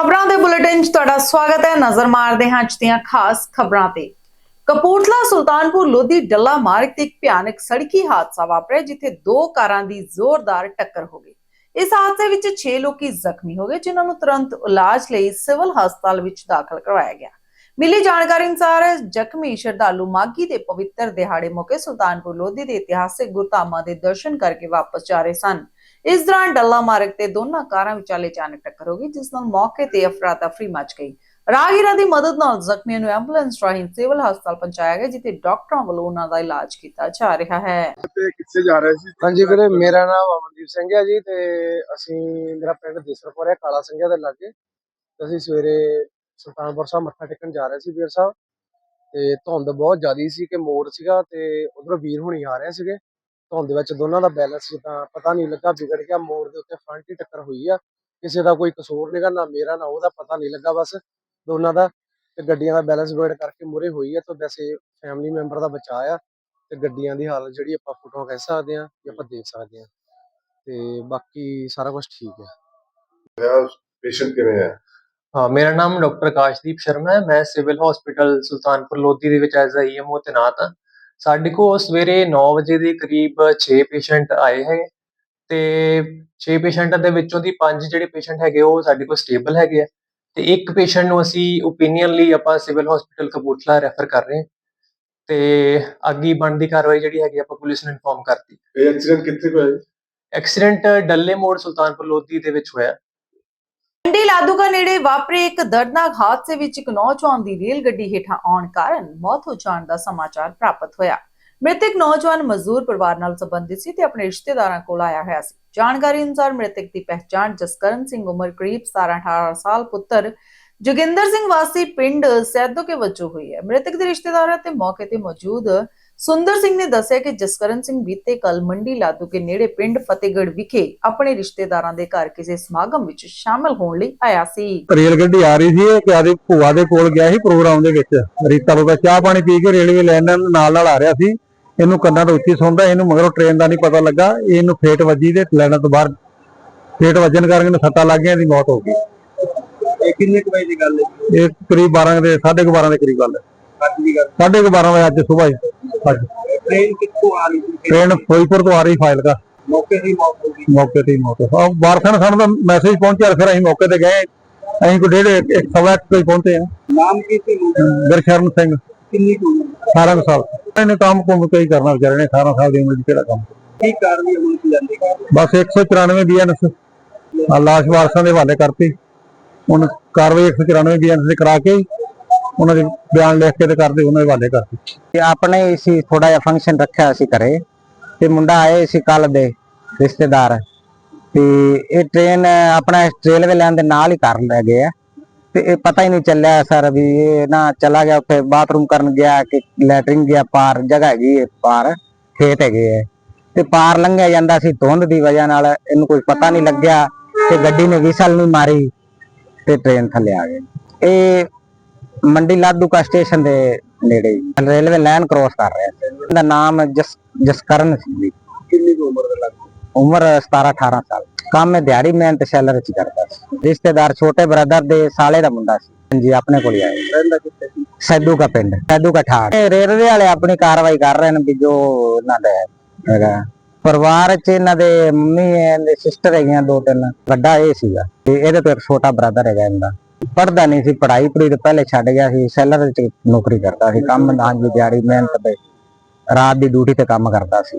ਖਬਰਾਂ ਦੇ ਬੁਲੇਟਿਨ 'ਚ ਤੁਹਾਡਾ ਸਵਾਗਤ ਹੈ। ਨਜ਼ਰ ਮਾਰਦੇ ਹਾਂ ਅੱਜ ਦੀਆਂ ਖਾਸ ਖਬਰਾਂ ਤੇ। ਕਪੂਰਥਲਾ, ਸੁਲਤਾਨਪੁਰ, ਲੋਧੀ ਡੱਲਾ ਮਾਰਗ ਤੇ ਇੱਕ ਭਿਆਨਕ ਸੜਕੀ ਹਾਦਸਾ ਵਾਪਰਿਆ, ਜਿੱਥੇ ਦੋ ਕਾਰਾਂ ਦੀ ਜ਼ੋਰਦਾਰ ਟੱਕਰ ਹੋ ਗਈ। ਇਸ ਹਾਦਸੇ ਵਿੱਚ 6 ਲੋਕੀ ਜ਼ਖਮੀ ਹੋ ਗਏ, ਜਿਨ੍ਹਾਂ ਨੂੰ ਤੁਰੰਤ ਇਲਾਜ ਲਈ ਸਿਵਲ ਹਸਪਤਾਲ ਵਿੱਚ ਦਾਖਲ ਕਰਵਾਇਆ ਗਿਆ। ਮਿਲੀ ਜਾਣਕਾਰੀ ਅਨੁਸਾਰ ਜ਼ਖਮੀ ਸ਼ਰਧਾਲੂ ਮਾਗੀ ਦੇ ਪਵਿੱਤਰ ਦਿਹਾੜੇ ਮੌਕੇ ਸੁਲਤਾਨਪੁਰ, ਲੋਧੀ ਦੇ ਇਤਿਹਾਸਿਕ ਗੁਰਧਾਮਾਂ ਦੇ ਦਰਸ਼ਨ ਕਰਕੇ ਵਾਪਸ ਜਾ ਰਹੇ ਸਨ। ਇਸ ਦੌਰਾਨ ਡੱਲਾ ਮਾਰਗ ਤੇ ਦੋਨਾਂ ਕਾਰਾਂ ਵਿਚਾਲੇ ਅਚਾਨਕ ਟੱਕਰ ਹੋ ਗਈ ਜਿਸ ਨਾਲ ਮੌਕੇ ਤੇ ਅਫਰਾ ਤਫਰੀ ਮਚ ਗਈ। ਰਾਹਗੀਰਾਂ ਦੀ ਮਦਦ ਨਾਲ ਜ਼ਖਮੀਆਂ ਨੂੰ ਐਂਬੂਲੈਂਸ ਰਾਹੀਂ ਸਿਵਲ ਹਸਪਤਾਲ ਪਹੁੰਚਾਇਆ ਗਿਆ ਜਿੱਥੇ ਡਾਕਟਰਾਂ ਵੱਲੋਂ ਉਹਨਾਂ ਦਾ ਇਲਾਜ ਕੀਤਾ ਜਾ ਰਿਹਾ ਹੈ। ਤੇ ਕਿੱਥੇ ਜਾ ਰਹੇ ਸੀ? ਹਾਂਜੀ ਵੀਰੇ ਮੇਰਾ ਨਾਮ ਅਮਨਦੀਪ ਸਿੰਘ ਹੈ ਜੀ ਤੇ ਅਸੀਂ ਮੇਰਾ ਪਿੰਡ ਦੇਸਰਪੁਰ ਹੈ ਕਾਲਾ ਸਿੰਘਾ ਦੇ ਲਾਗੇ। ਤੇ ਅਸੀਂ ਸਵੇਰੇ ਸੁਲਤਾਨਪੁਰ ਸਾਹਿਬ ਮੱਥਾ ਟੇਕਣ ਜਾ ਰਹੇ ਸੀ ਵੀਰ ਸਾਹਿਬ। ਤੇ ਧੁੰਦ ਬਹੁਤ ਜ਼ਿਆਦੀ ਸੀ ਕਿ ਮੋੜ ਸੀਗਾ ਤੇ ਉਧਰੋਂ ਵੀਰ ਹੁਣੀ ਆ ਰਹੇ ਸੀਗੇ। ਧੁੰਦ ਦੇ ਵਿੱਚ ਦੋਨਾਂ ਦਾ ਬੈਲੈਂਸ ਜਿੱਦਾਂ ਪਤਾ ਨਹੀਂ ਲੱਗਾ ਵਿਗੜ ਗਿਆ ਮੋੜ ਦੇ ਉੱਤੇ ਫਰੰਟ ਹੀ ਟੱਕਰ ਹੋਈ ਆ। ਕਿਸੇ ਦਾ ਕੋਈ ਕਸੂਰ ਨਹੀਂਗਾ ਨਾ ਮੇਰਾ ਨਾ ਉਹਦਾ ਪਤਾ ਨਹੀਂ ਲੱਗਾ ਬਸ। ਦੋਨਾਂ ਦਾ ਤੇ ਗੱਡੀਆਂ ਦਾ ਬੈਲੈਂਸ ਵਿਗੜ ਕਰਕੇ ਮੁਰੇ ਹੋਈ ਆ ਤਾਂ ਵੈਸੇ ਫੈਮਿਲੀ ਮੈਂਬਰ ਦਾ ਬਚਾਅ ਆ ਤੇ ਗੱਡੀਆਂ ਦੀ ਹਾਲਤ ਜਿਹੜੀ ਆਪਾਂ ਫੋਟੋ ਕਹਿ ਸਕਦੇ ਆ ਜਾਂ ਆਪਾਂ ਦੇਖ ਸਕਦੇ ਆ। ਤੇ ਬਾਕੀ ਸਾਰਾ ਕੁਝ ਠੀਕ ਹੈ ਪੇਸ਼ੈਂਟ ਕਿਵੇਂ ਹੈ ਹਾਂ ਮੇਰਾ ਨਾਮ ਡਾਕਟਰ ਆਕਾਸ਼ਦੀਪ ਸ਼ਰਮਾ ਹੈ। ਮੈਂ ਸਿਵਲ ਹਸਪੀਟਲ ਸੁਲਤਾਨਪੁਰ ਲੋਧੀ ਦੇ ਵਿੱਚ ਐਜ਼ ਅ ਈਐਮਓ ਤੈਨਾਤ ਹਾਂ ਸਾਡੇ ਕੋਲ ਸਵੇਰੇ 9 ਵਜੇ ਦੇ ਕਰੀਬ 6 ਪੇਸ਼ੈਂਟ ਆਏ ਹੈ ਤੇ 6 ਪੇਸ਼ੈਂਟਾਂ ਦੇ ਵਿੱਚੋਂ ਦੀ 5 ਜਿਹੜੇ ਪੇਸ਼ੈਂਟ ਹੈਗੇ ਉਹ ਸਾਡੇ ਕੋਲ ਸਟੇਬਲ ਹੈਗੇ ਆ ਤੇ ਇੱਕ ਪੇਸ਼ੈਂਟ ਨੂੰ ਅਸੀਂ ਓਪੀਨੀਅਨ ਲਈ ਆਪਾਂ ਸਿਵਲ ਹਸਪੀਟਲ ਕਪੂਰਥਲਾ ਰੈਫਰ ਕਰ ਰਹੇ ਹਾਂ ਤੇ ਅੱਗੀ ਬਣਦੀ ਕਾਰਵਾਈ ਜਿਹੜੀ ਹੈਗੀ ਆਪਾਂ ਪੁਲਿਸ ਨੂੰ ਇਨਫੋਰਮ ਕਰਤੀ ਇਹ ਐਕਸੀਡੈਂਟ ਕਿੱਥੇ ਹੋਇਆ? ਐਕਸੀਡੈਂਟ ਡੱਲੇ ਮੋੜ ਸੁਲਤਾਨਪੁਰ ਲੋਧੀ ਦੇ ਵਿੱਚ ਹੋਇਆ ਮੰਡੀ ਲਾਦੂਕਾ ਨੇੜੇ ਵਾਪਰੇ ਇੱਕ ਦਰਦਨਾਕ ਹਾਦਸੇ ਵਿੱਚ ਇੱਕ ਨੌਜਵਾਨ ਦੀ ਰੇਲ ਗੱਡੀ ਹੇਠਾਂ ਆਉਣ ਕਾਰਨ ਮੌਤ ਹੋ ਜਾਣ ਦਾ ਸਮਾਚਾਰ ਪ੍ਰਾਪਤ ਹੋਇਆ। ਮ੍ਰਿਤਕ ਨੌਜਵਾਨ ਮਜ਼ਦੂਰ ਪਰਿਵਾਰ ਨਾਲ ਸੰਬੰਧਿਤ ਸੀ ਤੇ ਆਪਣੇ ਰਿਸ਼ਤੇਦਾਰਾਂ ਕੋਲ ਆਇਆ ਹੋਇਆ ਸੀ। ਜਾਣਕਾਰੀ ਅਨੁਸਾਰ ਮ੍ਰਿਤਕ ਦੀ ਪਹਿਚਾਣ ਜਸਕਰਨ ਸਿੰਘ ਉਮਰ ਕਰੀਬ 17-18 ਸਾਲ ਪੁੱਤਰ ਜੋਗਿੰਦਰ ਸਿੰਘ ਵਾਸੀ ਪਿੰਡ ਸੈਦੋਕੇ ਵਜੋਂ ਹੋਈ ਹੈ। ਮ੍ਰਿਤਕ ਦੇ ਰਿਸ਼ਤੇਦਾਰਾਂ ਤੇ ਮੌਕੇ ਤੇ ਮੌਜੂਦ ਸੁੰਦਰ ਸਿੰਘ ਨੇ ਦੱਸਿਆ ਕਿ ਜਸਕਰਨ ਸਿੰਘ ਬੀਤੇ ਕੱਲ ਮੰਡੀ ਲਾਦੂ ਕੇ ਨੇੜੇ ਪਿੰਡ ਫਤਿਹਗੜ੍ਹ ਵਿਖੇ ਆਪਣੇ ਰਿਸ਼ਤੇਦਾਰਾਂ ਦੇ ਘਰ ਕਿਸੇ ਸਮਾਗਮ ਵਿੱਚ ਸ਼ਾਮਲ ਹੋਣ ਲਈ ਆਇਆ ਸੀ। ਰੇਲ ਗੱਡੀ ਆ ਰਹੀ ਸੀ ਇਹ ਕਿ ਆਦੀ ਭੂਆ ਦੇ ਕੋਲ ਗਿਆ ਸੀ ਪ੍ਰੋਗਰਾਮ ਦੇ ਵਿੱਚ। ਰੀਤਾ ਲੋਗਾ ਚਾਹ ਪਾਣੀ ਪੀ ਕੇ ਰੇਲਵੇ ਲਾਈਨ ਨਾਲ ਨਾਲ ਆ ਰਿਹਾ ਸੀ। ਇਹਨੂੰ ਕੰਨਾਂ ਤੋਂ ਉੱਚੀ ਸੁਣਦਾ ਇਹਨੂੰ ਮਗਰੋਂ ਟ੍ਰੇਨ ਦਾ ਨਹੀਂ ਪਤਾ ਲੱਗਾ। ਇਹਨੂੰ ਫੇਟ ਵੱਜੀ ਤੇ ਲਾਈਨਾਂ ਤੋਂ ਬਾਹਰ ਫੇਟ ਵੱਜਣ ਕਰਕੇ ਇਹਨੂੰ ਸੱਟਾਂ ਲੱਗ ਗਈਆਂ ਇਹਦੀ ਮੌਤ ਹੋ ਗਈ। ਇਹ ਕਿੰਨੇ ਕੁ ਵਜੇ ਦੀ ਗੱਲ ਹੈ? ਇਹ ਕਰੀਬ 12 ਦੇ 12:30 ਦੇ ਕਰੀਬ ਗੱਲ ਹੈ। ਦੀ ਗੱਲ 12:30 ਵਜੇ ਅੱਜ ਸਵੇਰ ਅੱਜ ਟ੍ਰੇਨ ਕਿੱਥੋਂ ਆ ਰਹੀ ਸੀ? ਟ੍ਰੇਨ ਫਿਰੋਜ਼ਪੁਰ ਤੋਂ ਆ ਰਹੀ ਫਾਈਲ ਦਾ ਮੌਕੇ ਦੀ ਮੌਤ ਹੋ ਗਈ। ਮੌਕੇ ਤੇ ਹੀ ਮੌਤ ਆ ਵਾਰਸਾਂ ਸਾਨੂੰ ਤਾਂ ਮੈਸੇਜ ਪਹੁੰਚਿਆ ਫਿਰ ਅਸੀਂ ਮੌਕੇ ਤੇ ਗਏ। ਅਸੀਂ ਕੋਈ ਡੇਢ ਇੱਕ ਇੱਕ ਸਵਾ ਇੱਕ ਕੋਈ ਪਹੁੰਚੇ ਆ ਨਾਮ ਕੀ ਸੀ ਦਾ? ਗੁਰਸ਼ਰਨ ਸਿੰਘ। ਕਿੰਨੀ ਕੁ ਉਮਰ? 18 ਕੁ ਸਾਲ। ਇਹਨੇ ਕੰਮ ਕੁੰਮ ਕੇ ਹੀ ਕਰਨਾ ਵਿਚਾਰੇ ਨੇ 18 ਸਾਲ ਦੀ ਉਮਰ 'ਚ ਕਿਹੜਾ ਕੰਮ? ਕੀ ਕਾਰਵਾਈ ਅਮਲ ਚ ਲੈਂਦੇ ਬਸ 194 ਬੀਐਨਐਸ। ਆ ਲਾਸ਼ ਵਾਰਸਾਂ ਦੇ ਹਵਾਲੇ ਕਰਤੀ। ਹੁਣ ਕਾਰਵਾਈ 194 ਬੀਐਨਐਸ ਦੇ ਕਰਾ ਕੇ ਉਹਨਾਂ ਦੇ ਬਿਆਨ ਲਿਖ ਕੇ ਤੇ ਕਰਦੇ ਉਹਨਾਂ ਦੇ ਹਵਾਲੇ ਕਰਤੀ। ਤੇ ਆਪਣੇ ਸੀ ਥੋੜਾ ਜਿਹਾ ਫੰਕਸ਼ਨ ਰੱਖਿਆ ਸੀ ਘਰੇ। ਤੇ ਮੁੰਡਾ ਆਏ ਸੀ ਕੱਲ ਦੇ ਰਿਸ਼ਤੇਦਾਰ। ਤੇ ਇਹ ਟ੍ਰੇਨ ਆਪਣਾ ਰੇਲਵੇ ਲਾਈਨ ਦੇ ਨਾਲ ਹੀ ਕਰ ਲੈ ਗਏ ਆ। ਤੇ ਇਹ ਪਤਾ ਹੀ ਨਹੀਂ ਚੱਲਿਆ ਸਰ ਵੀ ਇਹ ਨਾ ਚਲਾ ਗਿਆ, ਉੱਥੇ ਬਾਥਰੂਮ ਕਰਨ ਗਿਆ ਕਿ ਲੈਟਰਿੰਗ ਗਿਆ ਪਾਰ, ਜਗ੍ਹਾ ਹੈਗੀ ਹੈ ਪਾਰ, ਖੇਤ ਹੈਗੇ ਹੈ ਤੇ ਪਾਰ ਲੰਘਿਆ ਜਾਂਦਾ ਸੀ ਧੁੰਦ ਦੀ ਵਜ੍ਹਾ ਨਾਲ, ਇਹਨੂੰ ਕੋਈ ਪਤਾ ਨਹੀਂ ਲੱਗਿਆ ਤੇ ਗੱਡੀ ਨੇ ਵਿਸਲ ਨਹੀਂ ਮਾਰੀ ਤੇ ਟ੍ਰੇਨ ਥੱਲੇ ਆ ਗਈ ਇਹ ਮੰਡੀ ਲਾਦੂਕਾ ਸਟੇਸ਼ਨ ਦੇ ਨੇੜੇ ਰੇਲਵੇ ਲਾਈਨ ਕ੍ਰੋਸ ਕਰ ਰਿਹਾ ਸੀ। ਇਹਦਾ ਨਾਮ ਜਸ ਜਸਕਰਨ ਸੀ ਜੀ। ਕਿੰਨੀ ਕੁ ਉਮਰ ਦਾ ਲੱਗ? ਉਮਰ 17 18 ਸਾਲ। ਕੰਮ ਇਹ ਦਿਹਾੜੀ ਮਿਹਨਤ ਸ਼ੈਲਰ ਚ ਕਰਦਾ ਸੀ। ਰਿਸ਼ਤੇਦਾਰ ਛੋਟੇ ਬ੍ਰਦਰ ਦੇ ਸਾਲੇ ਦਾ ਮੁੰਡਾ ਸੀ। ਹਾਂਜੀ ਆਪਣੇ ਕੋਲ ਰਹਿੰਦਾ ਕਿੱਥੇ ਸੀ? ਸੈਦੂ ਕਾ ਪਿੰਡ ਸੈਦੂ ਕਾ ਠਾੜ ਇਹ ਰੇਲਵੇ ਵਾਲੇ ਆਪਣੀ ਕਾਰਵਾਈ ਕਰ ਰਹੇ ਨੇ ਵੀ ਜੋ ਇਹਨਾਂ ਦਾ ਹੈਗਾ। ਪਰਿਵਾਰ ਚ ਇਹਨਾਂ ਦੇ ਮੰਮੀ ਐਂਡ ਸਿਸਟਰ ਹੈਗੀਆਂ ਦੋ ਤਿੰਨ। ਵੱਡਾ ਇਹ ਸੀਗਾ। ਤੇ ਇਹਦੇ ਤੋਂ ਇੱਕ ਛੋਟਾ ਬ੍ਰਦਰ ਹੈਗਾ ਇਹਦਾ। ਪੜਦਾ ਨਹੀਂ ਸੀ ਪੜ੍ਹਾਈ ਪੜ੍ਹੀ ਤੇ ਪਹਿਲੇ ਛੱਡ ਗਿਆ ਸੀ ਸੈਲਰ ਚ ਨੌਕਰੀ ਕਰਦਾ ਸੀ ਕੰਮ ਹਾਂਜੀ ਦਿਹਾੜੀ ਮਿਹਨਤ ਤੇ ਰਾਤ ਦੀ ਡਿਊਟੀ ਤੇ ਕੰਮ ਕਰਦਾ ਸੀ।